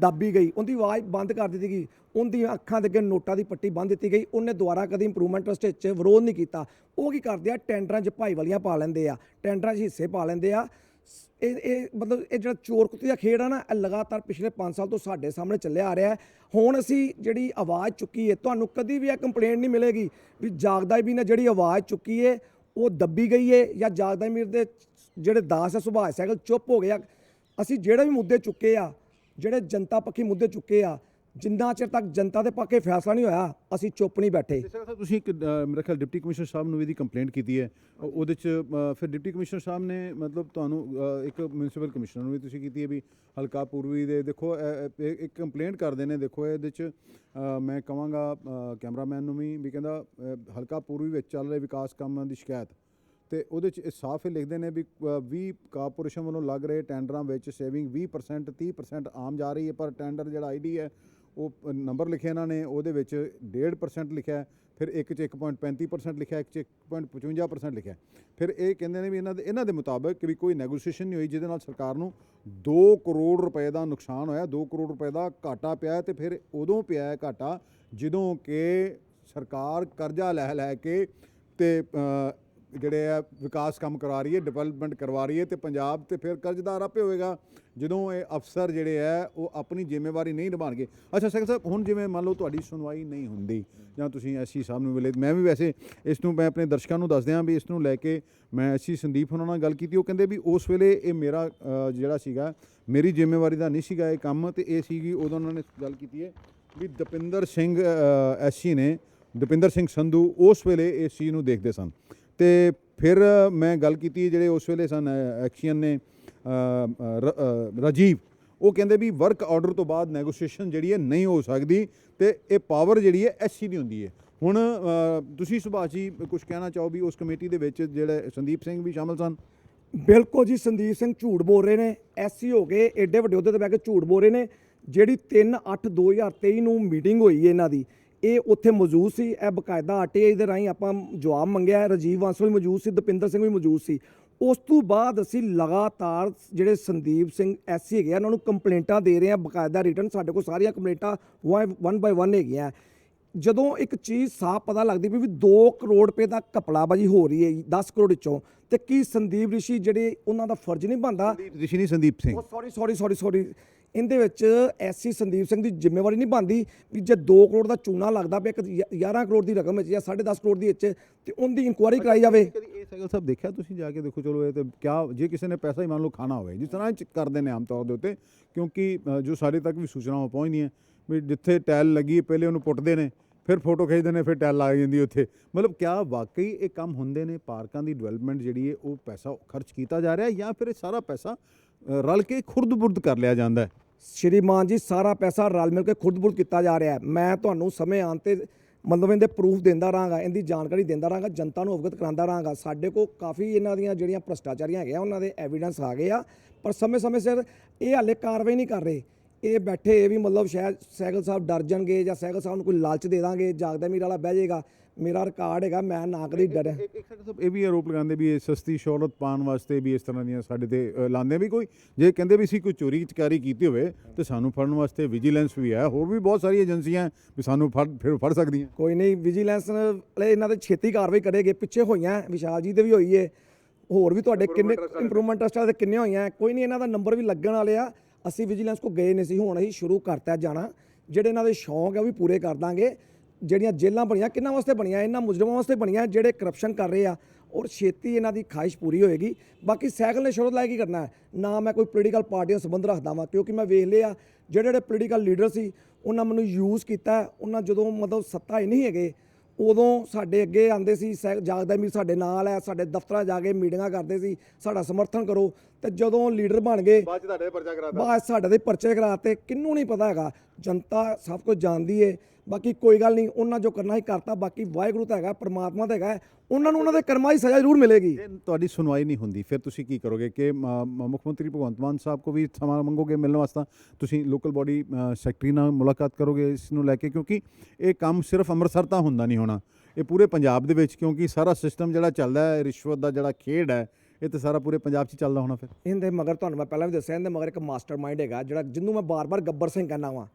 Speaker 2: ਦੱਬੀ ਗਈ, ਉਹਦੀ ਆਵਾਜ਼ ਬੰਦ ਕਰ ਦਿੱਤੀ ਗਈ। ਉਹਦੀਆਂ ਅੱਖਾਂ ਦੇ ਅੱਗੇ ਨੋਟਾਂ ਦੀ ਪੱਟੀ ਬੰਨ ਦਿੱਤੀ ਗਈ। ਉਹਨੇ ਦੁਬਾਰਾ ਕਦੀ ਇੰਪਰੂਵਮੈਂਟ ਟਰਸਟ 'ਚ ਵਿਰੋਧ ਨਹੀਂ ਕੀਤਾ। ਉਹ ਕੀ ਕਰਦੇ ਆ? ਟੈਂਡਰਾਂ 'ਚ ਭਾਈਵਾਲੀਆਂ ਪਾ ਲੈਂਦੇ ਆ। ਟੈਂਡਰਾਂ 'ਚ ਹਿੱਸੇ ਪਾ ਲੈਂਦੇ ਆ। ਇਹ ਇਹ ਮਤਲਬ ਇਹ ਜਿਹੜਾ ਚੋਰ ਕੁੱਤੇ ਦਾ ਖੇਡ ਆ ਨਾ, ਇਹ ਲਗਾਤਾਰ ਪਿਛਲੇ 5 ਸਾਲ ਤੋਂ ਸਾਡੇ ਸਾਹਮਣੇ ਚੱਲਿਆ ਆ ਰਿਹਾ ਹੈ। ਹੁਣ ਅਸੀਂ ਜਿਹੜੀ ਆਵਾਜ਼ ਚੁੱਕੀ ਹੈ ਤੁਹਾਨੂੰ ਕਦੀ ਵੀ ਇਹ ਕੰਪਲੇਂਟ ਨਹੀਂ ਮਿਲੇਗੀ ਵੀ ਜਾਗਦਾ ਵੀ ਨੇ ਜਿਹੜੀ ਆਵਾਜ਼ ਚੁੱਕੀ ਹੈ ਉਹ ਦੱਬੀ ਗਈ ਹੈ ਜਾਂ ਜਾਗਦਾ ਮੀਰ ਦੇ ਜਿਹੜੇ ਦਾਸ ਹੈ ਸੁਭਾਸ਼ ਸਾਈਕਲ ਚੁੱਪ ਹੋ ਗਿਆ। ਅਸੀਂ ਜਿਹੜੇ ਵੀ ਮੁੱਦੇ ਚੁੱਕੇ ਆ, ਜਿਹੜੇ ਜਨਤਾ ਪੱਖੀ ਮੁੱਦੇ ਚੁੱਕੇ ਆ ਜਿੰਨਾ ਚਿਰ ਤੱਕ ਜਨਤਾ ਦੇ ਪੱਕੇ ਫੈਸਲਾ ਨਹੀਂ ਹੋਇਆ ਅਸੀਂ ਚੁੱਪ ਨਹੀਂ ਬੈਠੇ।
Speaker 1: ਜਿਸ ਤਰ੍ਹਾਂ ਤੁਸੀਂ ਇੱਕ, ਅ, ਮੇਰਾ ਖਿਆਲ ਡਿਪਟੀ ਕਮਿਸ਼ਨਰ ਸਾਹਿਬ ਨੂੰ ਵੀ ਦੀ ਕੰਪਲੇਂਟ ਕੀਤੀ ਹੈ। ਉਹਦੇ ਚ ਫਿਰ ਡਿਪਟੀ ਕਮਿਸ਼ਨਰ ਸਾਹਿਬ ਨੇ ਮਤਲਬ ਤੁਹਾਨੂੰ ਇੱਕ ਮਿਊਨਿਸਪਲ ਕਮਿਸ਼ਨਰ ਨੂੰ ਵੀ ਤੁਸੀਂ ਕੀਤੀ ਹੈ ਵੀ ਹਲਕਾ ਪੂਰਬੀ ਦੇ ਦੇਖੋ ਇੱਕ ਕੰਪਲੇਂਟ ਕਰਦੇ ਨੇ ਦੇਖੋ ਇਹਦੇ ਚ ਮੈਂ ਕਹਾਂਗਾ ਕੈਮਰਾਮੈਨ ਨੂੰ ਵੀ ਵੀ ਕਹਿੰਦਾ ਹਲਕਾ ਪੂਰਬੀ ਵਿੱਚ ਚੱਲ ਰਹੇ ਵਿਕਾਸ ਕੰਮਾਂ ਦੀ ਸ਼ਿਕਾਇਤ। ਤੇ ਉਹਦੇ ਚ ਇਹ ਸਾਫ਼ ਹੀ ਲਿਖਦੇ ਨੇ ਵੀ 20 ਕਾਰਪੋਰੇਸ਼ਨ ਵੱਲੋਂ ਲੱਗ ਰਹੇ ਟੈਂਡਰਾਂ ਵਿੱਚ ਸੇਵਿੰਗ 20% 30% ਆਮ ਜਾ ਰਹੀ ਹੈ ਪਰ ਟੈਂਡਰ ਜਿਹੜਾ ਆਈਡੀ ਹੈ ਉਹ ਨੰਬਰ ਲਿਖਿਆ ਇਹਨਾਂ ਨੇ, ਉਹਦੇ ਵਿੱਚ 1.5% ਲਿਖਿਆ ਫਿਰ ਇੱਕ ਚ 1.35% ਲਿਖਿਆ, ਇੱਕ ਚ 1.55% ਲਿਖਿਆ ਫਿਰ ਇਹ ਕਹਿੰਦੇ ਨੇ ਵੀ ਇਹਨਾਂ ਦੇ ਇਹਨਾਂ ਦੇ ਮੁਤਾਬਕ ਵੀ ਕੋਈ ਨੈਗੋਸੀਏਸ਼ਨ ਨਹੀਂ ਹੋਈ, ਜਿਹਦੇ ਨਾਲ ਸਰਕਾਰ ਨੂੰ 2 ਕਰੋੜ ਰੁਪਏ ਦਾ ਨੁਕਸਾਨ ਹੋਇਆ 2 ਕਰੋੜ ਰੁਪਏ ਦਾ ਘਾਟਾ ਪਿਆ ਹੈ ਤੇ ਫਿਰ ਉਦੋਂ ਪਿਆ ਘਾਟਾ ਜਦੋਂ ਕਿ ਸਰਕਾਰ ਕਰਜ਼ਾ ਲੈ ਲੈ ਕੇ ਤੇ ਜਿਹੜੇ ਆ ਵਿਕਾਸ ਕੰਮ ਕਰਵਾ ਰਹੀ ਹੈ ਡਿਵੈਲਪਮੈਂਟ ਕਰਵਾ ਰਹੀ ਹੈ ਤੇ ਪੰਜਾਬ ਤੇ ਫਿਰ ਕਰਜ਼ਦਾਰ ਆਪੇ ਹੋਏਗਾ। ਜਦੋਂ ਇਹ ਅਫਸਰ ਜਿਹੜੇ ਆ, ਉਹ ਆਪਣੀ ਜ਼ਿੰਮੇਵਾਰੀ ਨਹੀਂ ਨਿਭਾਣਗੇ। ਅੱਛਾ ਸੈਕਟਰ ਸਾਹਿਬ, ਹੁਣ ਜਿਵੇਂ ਮੰਨ ਲਓ ਤੁਹਾਡੀ ਸੁਣਵਾਈ ਨਹੀਂ ਹੁੰਦੀ, ਜਾਂ ਤੁਸੀਂ ਐਸੀ ਸਾਹਿਬ ਨੂੰ ਮਿਲੇ, ਮੈਂ ਵੀ ਵੈਸੇ ਇਸ ਨੂੰ ਮੈਂ ਆਪਣੇ ਦਰਸ਼ਕਾਂ ਨੂੰ ਦੱਸ ਦਿਆਂ ਵੀ ਇਸ ਨੂੰ ਲੈ ਕੇ ਮੈਂ ਐਸੀ ਸੰਦੀਪ ਉਹਨਾਂ ਨਾਲ ਗੱਲ ਕੀਤੀ, ਉਹ ਕਹਿੰਦੇ ਵੀ ਉਸ ਵੇਲੇ ਇਹ ਮੇਰਾ ਜਿਹੜਾ ਸੀਗਾ, ਮੇਰੀ ਜ਼ਿੰਮੇਵਾਰੀ ਦਾ ਨਹੀਂ ਸੀਗਾ ਇਹ ਕੰਮ ਤੇ ਇਹ ਸੀਗੀ ਉਦੋਂ ਉਹਨਾਂ ਨੇ ਗੱਲ ਕੀਤੀ ਹੈ ਵੀ ਦਪਿੰਦਰ ਸਿੰਘ ਐਸੀ ਨੇ, ਦਪਿੰਦਰ ਸਿੰਘ ਸੰਧੂ ਉਸ ਵੇਲੇ ਇਸ ਚੀਜ਼ ਨੂੰ ਦੇਖਦੇ ਸਨ। ਤੇ ਫਿਰ ਮੈਂ ਗੱਲ ਕੀਤੀ ਜਿਹੜੇ ਉਸ ਵੇਲੇ ਸਨ ਐਕਸ਼ਨ ਨੇ ਰਾਜੀਵ, ਉਹ ਕਹਿੰਦੇ ਵੀ ਵਰਕ ਆਰਡਰ ਤੋਂ ਬਾਅਦ ਨੈਗੋਸੀਏਸ਼ਨ ਜਿਹੜੀ ਹੈ ਨਹੀਂ ਹੋ ਸਕਦੀ ਤੇ ਇਹ ਪਾਵਰ ਜਿਹੜੀ ਹੈ ਐਸਸੀ ਦੀ ਹੁੰਦੀ ਹੈ। ਹੁਣ ਤੁਸੀਂ ਸੁਭਾਸ਼ ਜੀ ਕੁਝ ਕਹਿਣਾ ਚਾਹੋ ਵੀ ਉਸ ਕਮੇਟੀ ਦੇ ਵਿੱਚ ਜਿਹੜੇ ਸੰਦੀਪ ਸਿੰਘ ਵੀ ਸ਼ਾਮਲ ਸਨ?
Speaker 2: ਬਿਲਕੁਲ ਜੀ, ਸੰਦੀਪ ਸਿੰਘ ਝੂਠ ਬੋਲ ਰਹੇ ਨੇ ਐਸਸੀ ਹੋ ਗਏ ਐਡੇ ਵੱਡੇ ਅਹੁਦੇ ਤੇ ਬਹਿ ਕੇ ਝੂਠ ਬੋਲ ਰਹੇ ਨੇ, ਜਿਹੜੀ 3 8 2023 ਨੂੰ ਮੀਟਿੰਗ ਹੋਈ ਇਹਨਾਂ ਦੀ ਇਹ ਉੱਥੇ ਮੌਜੂਦ ਸੀ ਇਹ ਬਕਾਇਦਾ ਆਰਟੀਆਈ ਦੇ ਰਾਹੀਂ ਆਪਾਂ ਜਵਾਬ ਮੰਗਿਆ। ਰਾਜੀਵ ਬਾਂਸਲ ਵੀ ਮੌਜੂਦ ਸੀ ਦਪਿੰਦਰ ਸਿੰਘ ਵੀ ਮੌਜੂਦ ਸੀ। ਉਸ ਤੋਂ ਬਾਅਦ ਅਸੀਂ ਲਗਾਤਾਰ ਜਿਹੜੇ ਸੰਦੀਪ ਸਿੰਘ ਐਸਸੀ ਹੈਗੇ ਆ ਉਹਨਾਂ ਨੂੰ ਕੰਪਲੇਂਟਾਂ ਦੇ ਰਹੇ ਆ ਬਕਾਇਦਾ ਰਿਟਰਨ ਸਾਡੇ ਕੋਲ ਸਾਰੀਆਂ ਕੰਪਲੇਂਟਾਂ ਵਨ ਬਾਈ ਵਨ ਹੈਗੀਆਂ। ਜਦੋਂ ਇੱਕ ਚੀਜ਼ ਸਾਫ਼ ਪਤਾ ਲੱਗਦੀ ਵੀ 2 ਕਰੋੜ ਰੁਪਏ ਦਾ ਕਪਲਾਬਾਜੀ ਹੋ ਰਹੀ ਹੈ 10 ਕਰੋੜ ਵਿੱਚੋਂ ਤੇ ਕੀ ਸੰਦੀਪ ਰਿਸ਼ੀ ਜਿਹੜੇ ਉਹਨਾਂ ਦਾ ਫਰਜ਼ ਨਹੀਂ ਬਣਦਾ?
Speaker 1: ਰਿਸ਼ੀ ਨਹੀਂ ਸੰਦੀਪ ਸਿੰਘ।
Speaker 2: ਉਹ ਸੌਰੀ ਸੌਰੀ ਸੌਰੀ ਸੌਰੀ ਇਹਦੇ ਵਿੱਚ ਐਸਸੀ ਸੰਦੀਪ ਸਿੰਘ ਦੀ ਜ਼ਿੰਮੇਵਾਰੀ ਨਹੀਂ ਬਣਦੀ ਵੀ ਜੇ 2 ਕਰੋੜ ਦਾ ਚੂਨਾ ਲੱਗਦਾ ਪਿਆ, ਇੱਕ 11 ਕਰੋੜ ਦੀ ਰਕਮ ਵਿੱਚ ਜਾਂ 10.5 ਕਰੋੜ ਦੀ ਵਿੱਚ ਤੇ ਉਹਦੀ ਇਨਕੁਆਇਰੀ ਕਰਾਈ ਜਾਵੇ।
Speaker 1: ਕਦੀ ਇਹ ਸਾਈਕਲ ਸਾਹਿਬ ਦੇਖਿਆ ਤੁਸੀਂ ਜਾ ਕੇ? ਦੇਖੋ ਚਲੋ ਇਹ ਤੇ ਕਿਆ, ਜੇ ਕਿਸੇ ਨੇ ਪੈਸਾ ਹੀ ਮੰਨ ਲਓ ਖਾਣਾ ਹੋਵੇ, ਜਿਸ ਤਰ੍ਹਾਂ ਕਰਦੇ ਨੇ ਆਮ ਤੌਰ ਦੇ ਉੱਤੇ, ਕਿਉਂਕਿ ਜੋ ਸਾਡੇ ਤੱਕ ਵੀ ਸੂਚਨਾਵਾਂ ਪਹੁੰਚਦੀਆਂ ਵੀ ਜਿੱਥੇ ਟਾਇਲ ਲੱਗੀ ਪਹਿਲੇ ਉਹਨੂੰ ਪੁੱਟਦੇ ਨੇ, ਫਿਰ ਫੋਟੋ ਖਿੱਚਦੇ ਨੇ, ਫਿਰ ਟੈਲ ਲੱਗ ਜਾਂਦੀ ਉੱਥੇ। ਮਤਲਬ ਕਿਆ ਵਾਕਈ ਇਹ ਕੰਮ ਹੁੰਦੇ ਨੇ, ਪਾਰਕਾਂ ਦੀ ਡਿਵੈਲਪਮੈਂਟ ਜਿਹੜੀ ਹੈ, ਉਹ ਪੈਸਾ ਖਰਚ ਕੀਤਾ ਜਾ ਰਿਹਾ ਜਾਂ ਫਿਰ ਇਹ ਸਾਰਾ ਪੈਸਾ ਰਲ ਕੇ ਖੁਰਦ-ਬੁਰਦ ਕਰ ਲਿਆ ਜਾਂਦਾ ਹੈ?
Speaker 2: ਸ਼੍ਰੀਮਾਨ ਜੀ, ਸਾਰਾ ਪੈਸਾ ਰਲ ਮਿਲ ਕੇ ਖੁਰਦਬੁਰਦ ਕੀਤਾ ਜਾ ਰਿਹਾ ਹੈ। ਮੈਂ ਤੁਹਾਨੂੰ ਸਮੇਂ ਆਉਣ ਤੇ ਮਤਲਬ ਇਹਦੇ ਪ੍ਰੂਫ ਦਿੰਦਾ ਰਹਾਂਗਾ, ਇਹਦੀ ਜਾਣਕਾਰੀ ਦਿੰਦਾ ਰਹਾਂਗਾ, ਜਨਤਾ ਨੂੰ ਅਵਗਤ ਕਰਾਉਂਦਾ ਰਹਾਂਗਾ। ਸਾਡੇ ਕੋਲ ਕਾਫੀ ਇਹਨਾਂ ਦੀਆਂ ਜਿਹੜੀਆਂ ਭ੍ਰਸ਼ਟਾਚਾਰੀਆਂ ਹੈਗੀਆਂ, ਉਹਨਾਂ ਦੇ ਐਵੀਡੈਂਸ ਆ ਗਏ ਆ। ਪਰ ਸਮੇਂ-ਸਮੇਂ ਸਿਰ ਇਹ ਹਾਲੇ ਕਾਰਵਾਈ ਨਹੀਂ ਕਰ ਰਹੇ। ਇਹ ਬੈਠੇ, ਇਹ ਵੀ ਮਤਲਬ ਸ਼ਾਇਦ ਸਾਈਕਲ ਸਾਹਿਬ ਡਰ ਜਾਣਗੇ ਜਾਂ ਸਾਈਕਲ ਸਾਹਿਬ ਨੂੰ ਕੋਈ ਲਾਲਚ ਦੇ ਦਾਂਗੇ, ਜਾਗਦਾ ਮੀਰ ਵਾਲਾ ਬਹਿ ਜਾਏਗਾ। ਮੇਰਾ ਰਿਕਾਰਡ ਹੈਗਾ ਮੈਂ ਨਾ ਕਦੀ ਡਰਿਆ।
Speaker 1: ਇੱਕ ਇੱਕ ਸਾਹਿਬ ਇਹ ਵੀ ਆਰੋਪ ਲਗਾਉਂਦੇ ਵੀ ਇਹ ਸਸਤੀ ਸ਼ੌਹਰਤ ਪਾਉਣ ਵਾਸਤੇ ਵੀ ਇਸ ਤਰ੍ਹਾਂ ਦੀਆਂ ਸਾਡੇ ਤੇ ਅ, ਲਾਉਂਦੇ ਵੀ ਕੋਈ ਜੇ ਕਹਿੰਦੇ ਵੀ ਸੀ ਕੋਈ ਚੋਰੀ ਚਕਾਰੀ ਕੀਤੀ ਹੋਵੇ ਤੇ ਸਾਨੂੰ ਫੜਨ ਵਾਸਤੇ ਵਿਜੀਲੈਂਸ ਵੀ ਹੈ। ਹੋਰ ਵੀ ਬਹੁਤ ਸਾਰੀਆਂ ਏਜੰਸੀਆਂ ਵੀ ਸਾਨੂੰ ਫੜ ਫਿਰ ਫੜ ਸਕਦੀਆਂ।
Speaker 2: ਕੋਈ ਨਹੀਂ ਵਿਜੀਲੈਂਸ ਵਾਲੇ ਇਹਨਾਂ ਤੇ ਛੇਤੀ ਕਾਰਵਾਈ ਕਰੇਗੇ ਪਿੱਛੇ ਹੋਈਆਂ ਵਿਸ਼ਾਲ ਜੀ ਦੇ ਵੀ ਹੋਈ ਏ। ਹੋਰ ਵੀ ਤੁਹਾਡੇ ਕਿੰਨੇ ਇੰਪਰੂਵਮੈਂਟ ਟਰਸਟ ਵਾਲੇ ਦੇ ਕਿੰਨੇ ਹੋਈਆਂ? ਕੋਈ ਨਹੀਂ ਇਹਨਾਂ ਦਾ ਨੰਬਰ ਵੀ ਲੱਗਣ ਵਾਲੇ ਆ। ਅਸੀਂ ਵਿਜੀਲੈਂਸ ਕੋ ਗਏ ਨਹੀਂ ਸੀ ਹੁਣ ਅਸੀਂ ਸ਼ੁਰੂ ਕਰਤਾ ਜਾਣਾ। ਜਿਹੜੇ ਇਹਨਾਂ ਦੇ ਸ਼ੌਂਕ ਆ ਉਹ ਵੀ ਪੂਰੇ ਕਰ ਦਾਂਗੇ। ਜਿਹੜੀਆਂ ਜੇਲ੍ਹਾਂ ਬਣੀਆਂ ਕਿੰਨਾਂ ਵਾਸਤੇ ਬਣੀਆਂ? ਇਹਨਾਂ ਮੁਜਰਮਾਂ ਵਾਸਤੇ ਬਣੀਆਂ ਜਿਹੜੇ ਕਰਪਸ਼ਨ ਕਰ ਰਹੇ ਆ। ਔਰ ਛੇਤੀ ਇਹਨਾਂ ਦੀ ਖਾਹਿਸ਼ ਪੂਰੀ ਹੋਏਗੀ। ਬਾਕੀ ਸਾਈਕਲ ਨੇ ਸ਼ੁਰੂ ਲੈ ਕੀ ਕਰਨਾ ਹੈ। ਨਾ ਮੈਂ ਕੋਈ ਪੋਲੀਟੀਕਲ ਪਾਰਟੀਆਂ ਸੰਬੰਧ ਰੱਖਦਾ ਵਾਂ ਕਿਉਂਕਿ ਮੈਂ ਵੇਖ ਲਿਆ ਜਿਹੜੇ ਜਿਹੜੇ ਪੋਲੀਟੀਕਲ ਲੀਡਰ ਸੀ ਉਹਨਾਂ ਮੈਨੂੰ ਯੂਜ਼ ਕੀਤਾ ਉਹਨਾਂ ਜਦੋਂ ਮਤਲਬ ਸੱਤਾ ਹੀ ਨਹੀਂ ਹੈਗੇ ਉਦੋਂ ਸਾਡੇ ਅੱਗੇ ਆਂਦੇ ਸੀ ਸੈ- ਜਾਗਦਾ ਮੀਰ ਸਾਡੇ ਨਾਲ ਹੈ ਸਾਡੇ ਦਫ਼ਤਰਾਂ ਜਾ ਕੇ ਮੀਟਿੰਗਾਂ ਕਰਦੇ ਸੀ ਸਾਡਾ ਸਮਰਥਨ ਕਰੋ। ਤੇ ਜਦੋਂ ਲੀਡਰ ਬਣ ਗਏ
Speaker 1: ਬਾਅਦ ਚ ਤੁਹਾਡੇ ਪਰਚਾ ਕਰਾਤਾ।
Speaker 2: ਬਸ ਸਾਡੇ ਦੇ ਪਰਚੇ ਕਰਾਤੇ ਕਿੰਨੂੰ ਨਹੀਂ ਪਤਾ ਹੈਗਾ। ਜਨਤਾ ਸਭ ਕੁਝ ਜਾਣਦੀ ਏ। ਬਾਕੀ ਕੋਈ ਗੱਲ ਨਹੀਂ ਉਹਨਾਂ ਜੋ ਕਰਨਾ ਹੀ ਕਰਤਾ ਬਾਕੀ ਵਾਹਿਗੁਰੂ ਤਾਂ ਹੈਗਾ ਪ੍ਰਮਾਤਮਾ ਤਾਂ ਹੈਗਾ ਉਹਨਾਂ ਨੂੰ ਉਹਨਾਂ ਦੇ ਕਰਮਾਂ ਦੀ ਸਜ਼ਾ ਜ਼ਰੂਰ ਮਿਲੇਗੀ।
Speaker 1: ਤੁਹਾਡੀ ਸੁਣਵਾਈ ਨਹੀਂ ਹੁੰਦੀ ਫਿਰ ਤੁਸੀਂ ਕੀ ਕਰੋਗੇ ਕਿ ਮੁੱਖ ਮੰਤਰੀ ਭਗਵੰਤ ਮਾਨ ਸਾਹਿਬ ਕੋ ਵੀ ਸਮਾਂ ਮੰਗੋਗੇ ਮਿਲਣ ਵਾਸਤੇ? ਤੁਸੀਂ ਲੋਕਲ ਬਾਡੀ ਸੈਕਟਰੀ ਨਾਲ ਮੁਲਾਕਾਤ ਕਰੋਗੇ ਇਸ ਨੂੰ ਲੈ ਕੇ? ਕਿਉਂਕਿ ਇਹ ਕੰਮ ਸਿਰਫ ਅੰਮ੍ਰਿਤਸਰ ਤਾਂ ਹੁੰਦਾ ਨਹੀਂ ਹੋਣਾ। ਇਹ ਪੂਰੇ ਪੰਜਾਬ ਦੇ ਵਿੱਚ ਕਿਉਂਕਿ ਸਾਰਾ ਸਿਸਟਮ ਜਿਹੜਾ ਚੱਲਦਾ ਹੈ ਰਿਸ਼ਵਤ ਦਾ ਜਿਹੜਾ ਖੇਡ ਹੈ ਇਹ ਤੇ ਸਾਰਾ ਪੂਰੇ ਪੰਜਾਬ 'ਚ ਚੱਲਦਾ ਹੋਣਾ ਫਿਰ।
Speaker 2: ਇਹਦੇ ਮਗਰ ਤੁਹਾਨੂੰ ਮੈਂ ਪਹਿਲਾਂ ਵੀ ਦੱਸਿਆ ਇਹਦੇ ਮਗਰ ਇੱਕ ਮਾਸਟਰਮਾਈਂਡ ਹੈਗਾ ਜਿਹੜਾ ਜਿਹਨੂੰ ਮੈਂ ਬਾਰ-ਬਾਰ ਗੱਬਰ ਸਿੰਘ ਕਹਿੰਦਾ ਵਾਂ।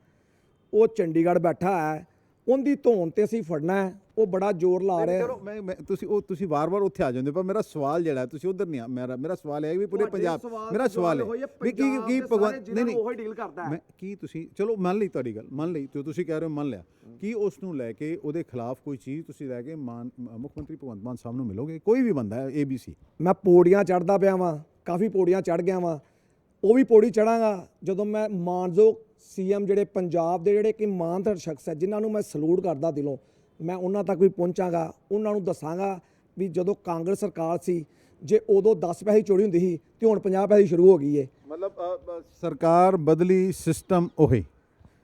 Speaker 2: ਉਹ ਚੰਡੀਗੜ੍ਹ ਬੈਠਾ ਹੈ ਉਹਦੀ ਧੌਣ ਤੇ ਅਸੀਂ ਫੜਨਾ ਹੈ ਉਹ ਬੜਾ ਜ਼ੋਰ ਲਾ ਰਿਹਾ
Speaker 1: ਚਲੋ ਮੈਂ ਮੈਂ- ਤੁਸੀਂ ਉਹ ਤੁਸੀਂ ਵਾਰ-ਵਾਰ ਉੱਥੇ ਆ ਜਾਂਦੇ ਹੋ ਪਰ ਮੇਰਾ ਸਵਾਲ ਜਿਹੜਾ ਹੈ, ਤੁਸੀਂ ਉਧਰ ਨਹੀਂ ਆ ਮੇਰਾ ਮੇਰਾ ਸਵਾਲ ਹੈ ਵੀ ਪੂਰੇ ਪੰਜਾਬ ਮੇਰਾ ਸਵਾਲ ਹੈ ਵੀ ਕੀ ਕੀ ਭਗਵੰਤ ਨਹੀਂ ਨਹੀਂ
Speaker 2: ਉਹੀ ਡੀਲ ਕਰਦਾ
Speaker 1: ਮੈਂ ਕੀ ਤੁਸੀਂ ਚਲੋ ਮੰਨ ਲਈ ਤੁਹਾਡੀ ਗੱਲ ਮੰਨ ਲਈ ਜੋ ਤੁਸੀਂ ਕਹਿ ਰਹੇ ਹੋ ਮੰਨ ਲਿਆ। ਕੀ ਉਸ ਨੂੰ ਲੈ ਕੇ ਉਹਦੇ ਖਿਲਾਫ ਕੋਈ ਚੀਜ਼ ਤੁਸੀਂ ਲੈ ਕੇ ਮਾਨ ਮ- ਮੁੱਖ ਮੰਤਰੀ ਭਗਵੰਤ ਮਾਨ ਸਾਹਿਬ ਨੂੰ ਮਿਲੋਗੇ? ਕੋਈ ਵੀ ਬੰਦਾ ਹੈ ਏਬੀਸੀ
Speaker 2: ਮੈਂ ਪੌੜੀਆਂ ਚੜਦਾ ਪਿਆ ਵਾਂ ਕਾਫੀ ਪੌੜੀਆਂ ਚੜ ਗਿਆ ਵਾਂ। ਉਹ ਵੀ ਪੌੜੀ ਚੜਾਂਗਾ ਜਦੋਂ ਮੈਂ ਮਾਨਯੋਗ ਸੀਐਮ ਜਿਹੜੇ ਪੰਜਾਬ ਦੇ ਜਿਹੜੇ ਕਿ ਮਾਨਦਰ ਸ਼ਖਸ ਹੈ ਜਿਨ੍ਹਾਂ ਨੂੰ ਮੈਂ ਸਲੂਟ ਕਰਦਾ ਦਿਲੋਂ ਮੈਂ ਉਹਨਾਂ ਤੱਕ ਵੀ ਪਹੁੰਚਾਂਗਾ ਉਹਨਾਂ ਨੂੰ ਦੱਸਾਂਗਾ ਵੀ ਜਦੋਂ ਕਾਂਗਰਸ ਸਰਕਾਰ ਸੀ ਜੇ ਉਦੋਂ 10 ਪੈਸੇ ਚੋਰੀ ਹੁੰਦੀ ਸੀ ਤੇ ਹੁਣ 50 ਪੈਸੇ ਸ਼ੁਰੂ ਹੋ ਗਈ ਏ।
Speaker 1: ਮਤਲਬ ਸਰਕਾਰ ਬਦਲੀ ਸਿਸਟਮ ਉਹੀ।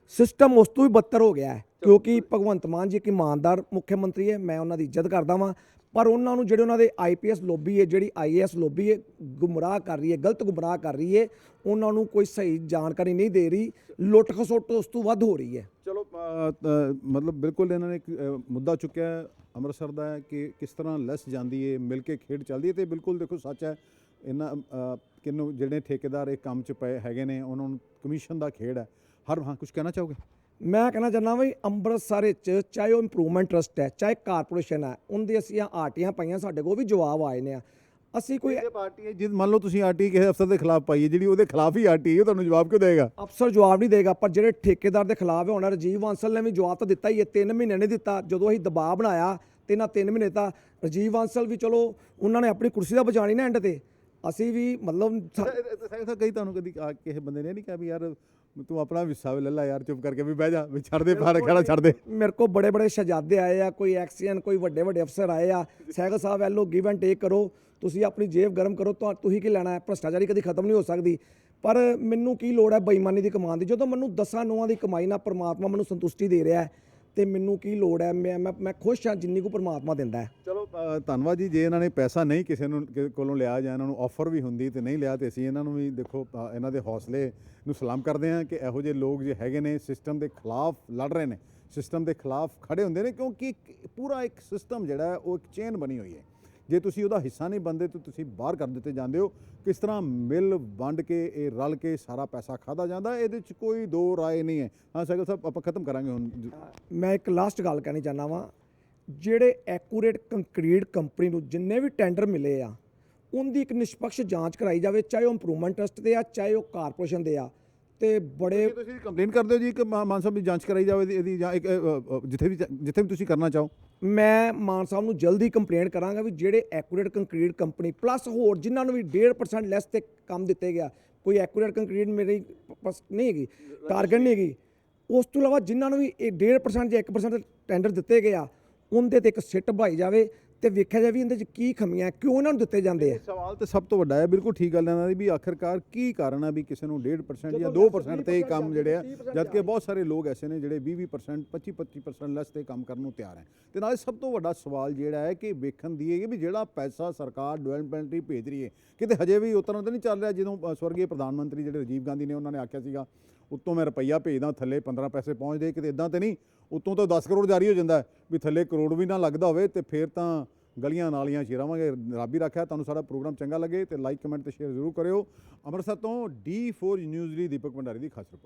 Speaker 2: ਸਿਸਟਮ ਉਸ ਤੋਂ ਵੀ ਬੱਤਰ ਹੋ ਗਿਆ ਹੈ ਕਿਉਂਕਿ ਭਗਵੰਤ ਮਾਨ ਜੀ ਇੱਕ ਇਮਾਨਦਾਰ ਮੁੱਖ ਮੰਤਰੀ ਹੈ ਮੈਂ ਉਹਨਾਂ ਦੀ ਇੱਜ਼ਤ ਕਰਦਾ ਵਾਂ। ਪਰ ਉਹਨਾਂ ਨੂੰ ਜਿਹੜੇ ਉਹਨਾਂ ਦੇ ਆਈਪੀਐਸ ਲੋਬੀ ਹੈ ਜਿਹੜੀ ਆਈਏਐਸ ਲੋਬੀ ਹੈ ਗੁੰਮਰਾਹ ਕਰ ਰਹੀ ਹੈ ਗਲਤ ਗੁੰਮਰਾਹ ਕਰ ਰਹੀ ਹੈ ਉਹਨਾਂ ਨੂੰ ਕੋਈ ਸਹੀ ਜਾਣਕਾਰੀ ਨਹੀਂ ਦੇ ਰਹੀ ਲੁੱਟ ਖਸੁੱਟ ਉਸ ਤੋਂ ਵੱਧ ਹੋ ਰਹੀ ਹੈ।
Speaker 1: ਚਲੋ ਮਤਲਬ ਬਿਲਕੁਲ ਇਹਨਾਂ ਨੇ ਇੱਕ ਮੁੱਦਾ ਚੁੱਕਿਆ ਅੰਮ੍ਰਿਤਸਰ ਦਾ ਕਿ ਕਿਸ ਤਰ੍ਹਾਂ ਲੈਸ ਜਾਂਦੀ ਹੈ ਮਿਲ ਕੇ ਖੇਡ ਚੱਲਦੀ ਹੈ ਤੇ ਬਿਲਕੁਲ ਦੇਖੋ ਸੱਚ ਹੈ ਇਹਨਾਂ ਅ, ਜਿਹੜੇ ਠੇਕੇਦਾਰ ਇਹ ਕੰਮ 'ਚ ਪਏ ਹੈਗੇ ਨੇ ਉਹਨਾਂ ਨੂੰ ਕਮਿਸ਼ਨ ਦਾ ਖੇਡ ਹੈ। ਹਰ ਹਾਂ ਕੁਝ ਕਹਿਣਾ ਚਾਹੋਗੇ?
Speaker 2: ਮੈਂ ਕਹਿਣਾ ਚਾਹੁੰਦਾ ਵੀ ਅੰਮ੍ਰਿਤਸਰ ਵਿੱਚ ਚਾਹੇ ਉਹ ਇੰਪਰੂਵਮੈਂਟ ਟਰਸਟ ਹੈ ਚਾਹੇ ਕਾਰਪੋਰੇਸ਼ਨ ਹੈ ਉਹਦੇ ਅਸੀਂ ਆਰਟੀਆਂ ਪਾਈਆਂ ਸਾਡੇ ਕੋਲ ਵੀ ਜਵਾਬ ਆਏ ਨੇ ਆ। ਅਸੀਂ ਕੋਈ
Speaker 1: ਇਹ ਪਾਰਟੀ ਹੈ ਜਿਸ ਮੰਨ ਲਓ ਤੁਸੀਂ ਆਰਟੀ ਕਿਸੇ ਅਫਸਰ ਦੇ ਖਿਲਾਫ ਪਾਈ ਹੈ ਜਿਹੜੀ ਉਹਦੇ ਖਿਲਾਫ ਹੀ ਆਰਟੀ ਹੈ ਤੁਹਾਨੂੰ ਜਵਾਬ ਕਿਉਂ ਦੇਗਾ
Speaker 2: ਅਫਸਰ ਜਵਾਬ ਨਹੀਂ ਦੇਗਾ ਪਰ ਜਿਹੜੇ ਠੇਕੇਦਾਰ ਦੇ ਖਿਲਾਫ ਹੈ ਹੁਣ ਰਜੀਵ ਬਾਂਸਲ ਨੇ ਵੀ ਜਵਾਬ ਤਾਂ ਦਿੱਤਾ ਹੀ ਹੈ 3 ਮਹੀਨੇ ਨਹੀਂ ਦਿੱਤਾ ਜਦੋਂ ਅਸੀਂ ਦਬਾਅ ਬਣਾਇਆ ਤੇ ਇਹਨਾਂ 3 ਮਹੀਨੇ ਤਾਂ ਰਜੀਵ ਬਾਂਸਲ ਵੀ ਚਲੋ ਉਹਨਾਂ ਨੇ ਆਪਣੀ ਕੁਰਸੀ ਦਾ ਬਚਾਣੀ ਨਾ ਐਂਡ ਤੇ। ਅਸੀਂ ਵੀ ਮਤਲਬ
Speaker 1: ਕਈ ਤੁਹਾਨੂੰ ਕਦੀ ਕਿਸੇ ਬੰਦੇ ਨੇ ਨਹੀਂ ਕਿਹਾ ਵੀ ਯਾਰ ਤੂੰ ਆਪਣਾ ਵਿਸਾ ਲੈ ਲੈ ਯਾਰ ਚੁੱਪ ਕਰਕੇ ਵੀ ਬਹਿ ਜਾ ਵੀ ਛੱਡ ਦੇ ਫਾੜ ਖੜਾ ਛੱਡ ਦੇ।
Speaker 2: ਮੇਰੇ ਕੋਲ ਬੜੇ ਬੜੇ ਸ਼ਹਜ਼ਾਦੇ ਆਏ ਆ ਕੋਈ ਐਕਸੀਅਨ ਕੋਈ ਵੱਡੇ ਵੱਡੇ ਅਫਸਰ ਆਏ ਆ। ਸਹਿਗਲ ਸਾਹਿਬ ਐਲੋ ਗਿਵ ਐਂਡ ਟੇਕ ਕਰੋ। ਤੁਸੀਂ ਆਪਣੀ ਜੇਬ ਗਰਮ ਕਰੋ ਤੁਹਾ- ਤੁਸੀਂ ਕੀ ਲੈਣਾ ਹੈ? ਭ੍ਰਸ਼ਟਾਚਾਰੀ ਕਦੀ ਖਤਮ ਨਹੀਂ ਹੋ ਸਕਦੀ। ਪਰ ਮੈਨੂੰ ਕੀ ਲੋੜ ਹੈ ਬੇਈਮਾਨੀ ਦੀ ਕਮਾਉਣ ਦੀ? ਜਦੋਂ ਮੈਨੂੰ ਦਸਾਂ ਨੌਆਂ ਦੀ ਕਮਾਈ ਨਾਲ ਪ੍ਰਮਾਤਮਾ ਮੈਨੂੰ ਸੰਤੁਸ਼ਟੀ ਦੇ ਰਿਹਾ ਹੈ ਤੇ ਮੈਨੂੰ ਕੀ ਲੋੜ ਹੈ? ਮੈਂ ਮੈਂ ਮੈਂ ਖੁਸ਼ ਹਾਂ ਜਿੰਨੀ ਕੋ ਪਰਮਾਤਮਾ ਦਿੰਦਾ ਹੈ।
Speaker 1: ਚਲੋ ਅ, ਧੰਨਵਾਦ ਜੀ। ਜੇ ਇਹਨਾਂ ਨੇ ਪੈਸਾ ਨਹੀਂ ਕਿਸੇ ਨੂੰ ਕਿਸੇ ਕੋਲੋਂ ਲਿਆ ਜਾਂ ਇਹਨਾਂ ਨੂੰ ਆਫਰ ਵੀ ਹੁੰਦੀ ਤੇ ਨਹੀਂ ਲਿਆ ਤੇ ਅਸੀਂ ਇਹਨਾਂ ਨੂੰ ਵੀ ਦੇਖੋ ਅ, ਇਹਨਾਂ ਦੇ ਹੌਸਲੇ ਨੂੰ ਸਲਾਮ ਕਰਦੇ ਹਾਂ ਕਿ ਇਹੋ ਜਿਹੇ ਲੋਕ ਜੇ ਹੈਗੇ ਨੇ ਸਿਸਟਮ ਦੇ ਖਿਲਾਫ ਲੜ ਰਹੇ ਨੇ ਸਿਸਟਮ ਦੇ ਖਿਲਾਫ ਖੜੇ ਹੁੰਦੇ ਨੇ ਕਿਉਂਕਿ ਇੱਕ ਪੂਰਾ ਇੱਕ ਸਿਸਟਮ ਜਿਹੜਾ ਹੈ ਉਹ ਇੱਕ ਚੇਨ ਬਣੀ ਹੋਈ ਹੈ। ਜੇ ਤੁਸੀਂ ਉਹਦਾ ਹਿੱਸਾ ਨਹੀਂ ਬਣਦੇ ਤਾਂ ਤੁਸੀਂ ਬਾਹਰ ਕਰ ਦਿੱਤੇ ਜਾਂਦੇ ਹੋ। ਕਿਸ ਤਰ੍ਹਾਂ ਮਿਲ ਵੰਡ ਕੇ ਇਹ ਰਲ ਕੇ ਸਾਰਾ ਪੈਸਾ ਖਾਦਾ ਜਾਂਦਾ ਇਹਦੇ 'ਚ ਕੋਈ ਦੋ ਰਾਏ ਨਹੀਂ ਹੈ। ਹਾਂ ਸਾਈਕਲ ਸਾਹਿਬ ਆਪਾਂ ਖਤਮ ਕਰਾਂਗੇ ਹੁਣ।
Speaker 2: ਮੈਂ ਇੱਕ ਲਾਸਟ ਗੱਲ ਕਹਿਣੀ ਚਾਹੁੰਦਾ ਵਾਂ। ਜਿਹੜੇ ਐਕੂਰੇਟ ਕੰਕਰੀਟ ਕੰਪਨੀ ਨੂੰ ਜਿੰਨੇ ਵੀ ਟੈਂਡਰ ਮਿਲੇ ਆ ਉਹਦੀ ਇੱਕ ਨਿਸ਼ਪਕਸ਼ ਜਾਂਚ ਕਰਾਈ ਜਾਵੇ ਚਾਹੇ ਉਹ ਇੰਪਰੂਵਮੈਂਟ ਟਰਸਟ ਦੇ ਆ ਚਾਹੇ ਉਹ ਕਾਰਪੋਰੇਸ਼ਨ ਦੇ ਆ। ਤੇ ਬੜੇ
Speaker 1: ਤੁਸੀਂ ਕੰਪਲੇਨ ਕਰਦੇ ਹੋ ਜੀ ਕਿ ਮਾਨ ਸਾਹਿਬ ਦੀ ਜਾਂਚ ਕਰਾਈ ਜਾਵੇ ਇਹਦੀ- ਜਾਂ ਇੱਕ ਜਿੱਥੇ ਵੀ ਜਿੱਥੇ ਵੀ ਤੁਸੀਂ ਕਰਨਾ ਚਾਹੋ।
Speaker 2: ਮੈਂ ਮਾਨ ਸਾਹਿਬ ਨੂੰ ਜਲਦੀ ਕੰਪਲੇਂਟ ਕਰਾਂਗਾ ਵੀ ਜਿਹੜੇ ਐਕੂਰੇਟ ਕੰਕਰੀਟ ਕੰਪਨੀ ਪਲੱਸ ਹੋਰ ਜਿਨ੍ਹਾਂ ਨੂੰ ਵੀ 1.5% ਲੈਸ ਤੇ ਕੰਮ ਦਿੱਤੇ ਗਿਆ, ਕੋਈ ਐਕੂਰੇਟ ਕੰਕਰੀਟ ਮੇਰੀ ਨਹੀਂ ਹੈਗੀ ਟਾਰਗੇਟ ਨਹੀਂ ਹੈਗੀ। ਉਸ ਤੋਂ ਇਲਾਵਾ ਜਿਨ੍ਹਾਂ ਨੂੰ ਵੀ ਇਹ 1.5% ਜਾਂ 1% ਟੈਂਡਰ ਦਿੱਤੇ ਗਏ ਉਹਦੇ ਤੇ ਇੱਕ ਸਿੱਟ ਭਾਈ ਜਾਵੇ ਤੇ ਵੇਖਿਆ ਜਾਵੇ ਇਹਦੇ 'ਚ ਕੀ ਖਮੀਆਂ ਕਿਉਂ ਇਹਨਾਂ ਨੂੰ ਦਿੱਤੇ ਜਾਂਦੇ ਆ?
Speaker 1: ਸਵਾਲ ਤੇ ਸਭ ਤੋਂ ਵੱਡਾ ਹੈ ਬਿਲਕੁਲ ਠੀਕ ਗੱਲ ਇਹਨਾਂ ਦੀ ਵੀ ਆਖਰਕਾਰ ਕੀ ਕਾਰਨ ਹੈ ਵੀ ਕਿਸੇ ਨੂੰ 1.5% ਜਾਂ 2% ਤੇ ਇਹ ਕੰਮ ਜਿਹੜੇ ਆ ਜਦ ਕਿ ਬਹੁਤ ਸਾਰੇ ਲੋਕ ਐਸੇ ਨੇ ਜਿਹੜੇ 20% 25-25% ਲੈਸ ਤੇ ਕੰਮ ਕਰਨ ਨੂੰ ਤਿਆਰ ਹੈ। ਤੇ ਨਾਲੇ ਸਭ ਤੋਂ ਵੱਡਾ ਸਵਾਲ ਜਿਹੜਾ ਹੈ ਕਿ ਵੇਖਣ ਦੀ ਹੈ ਕਿ ਵੀ ਜਿਹੜਾ ਪੈਸਾ ਸਰਕਾਰ ਡਿਵੈਲਪਮੈਂਟ ਲਈ ਭੇਜ ਰਹੀ ਹੈ ਕਿਤੇ ਹਜੇ ਵੀ ਉਤਰਨ ਤਾਂ ਨਹੀਂ ਚੱਲ ਰਿਹਾ ਜਦੋਂ ਸਵਰਗੀ ਪ੍ਰਧਾਨ ਮੰਤਰੀ ਜਿਹੜੇ ਰਾਜੀਵ ਗਾਂਧੀ ਨੇ ਉਹਨਾਂ ਨੇ ਆਖਿਆ ਸੀਗਾ ਉੱਤੋਂ ਮੈਂ ਰੁਪਈਆ ਭੇਜਦਾ, ਥੱਲੇ 15 ਪੈਸੇ ਪਹੁੰਚਦੇ, ਕਿਤੇ ਇਦਾਂ ਤੇ ਨਹੀਂ, ਉੱਤੋਂ ਤਾਂ 10 ਕਰੋੜ ਜਾਰੀ ਹੋ ਜਾਂਦਾ ਵੀ ਥੱਲੇ ਕਰੋੜ ਵੀ ਨਾ ਲੱਗਦਾ ਹੋਵੇ ਤੇ ਫਿਰ ਤਾਂ ਗਲੀਆਂ ਨਾਲੀਆਂ 'ਚ ਹੀ ਰੱਬ ਹੀ ਰੱਖਿਆ, ਤੁਹਾਨੂੰ ਸਾਡਾ ਪ੍ਰੋਗਰਾਮ ਚੰਗਾ ਲੱਗੇ ਤੇ ਲਾਈਕ ਕਮੈਂਟ ਤੇ ਸ਼ੇਅਰ ਜ਼ਰੂਰ ਕਰਿਓ। ਅੰਮ੍ਰਿਤਸਰ ਤੋਂ D4 ਨਿਊਜ਼ ਲਈ ਦੀਪਕ ਭੰਡਾਰੀ ਦੀ ਖਾਸ ਰਿਪੋਰਟ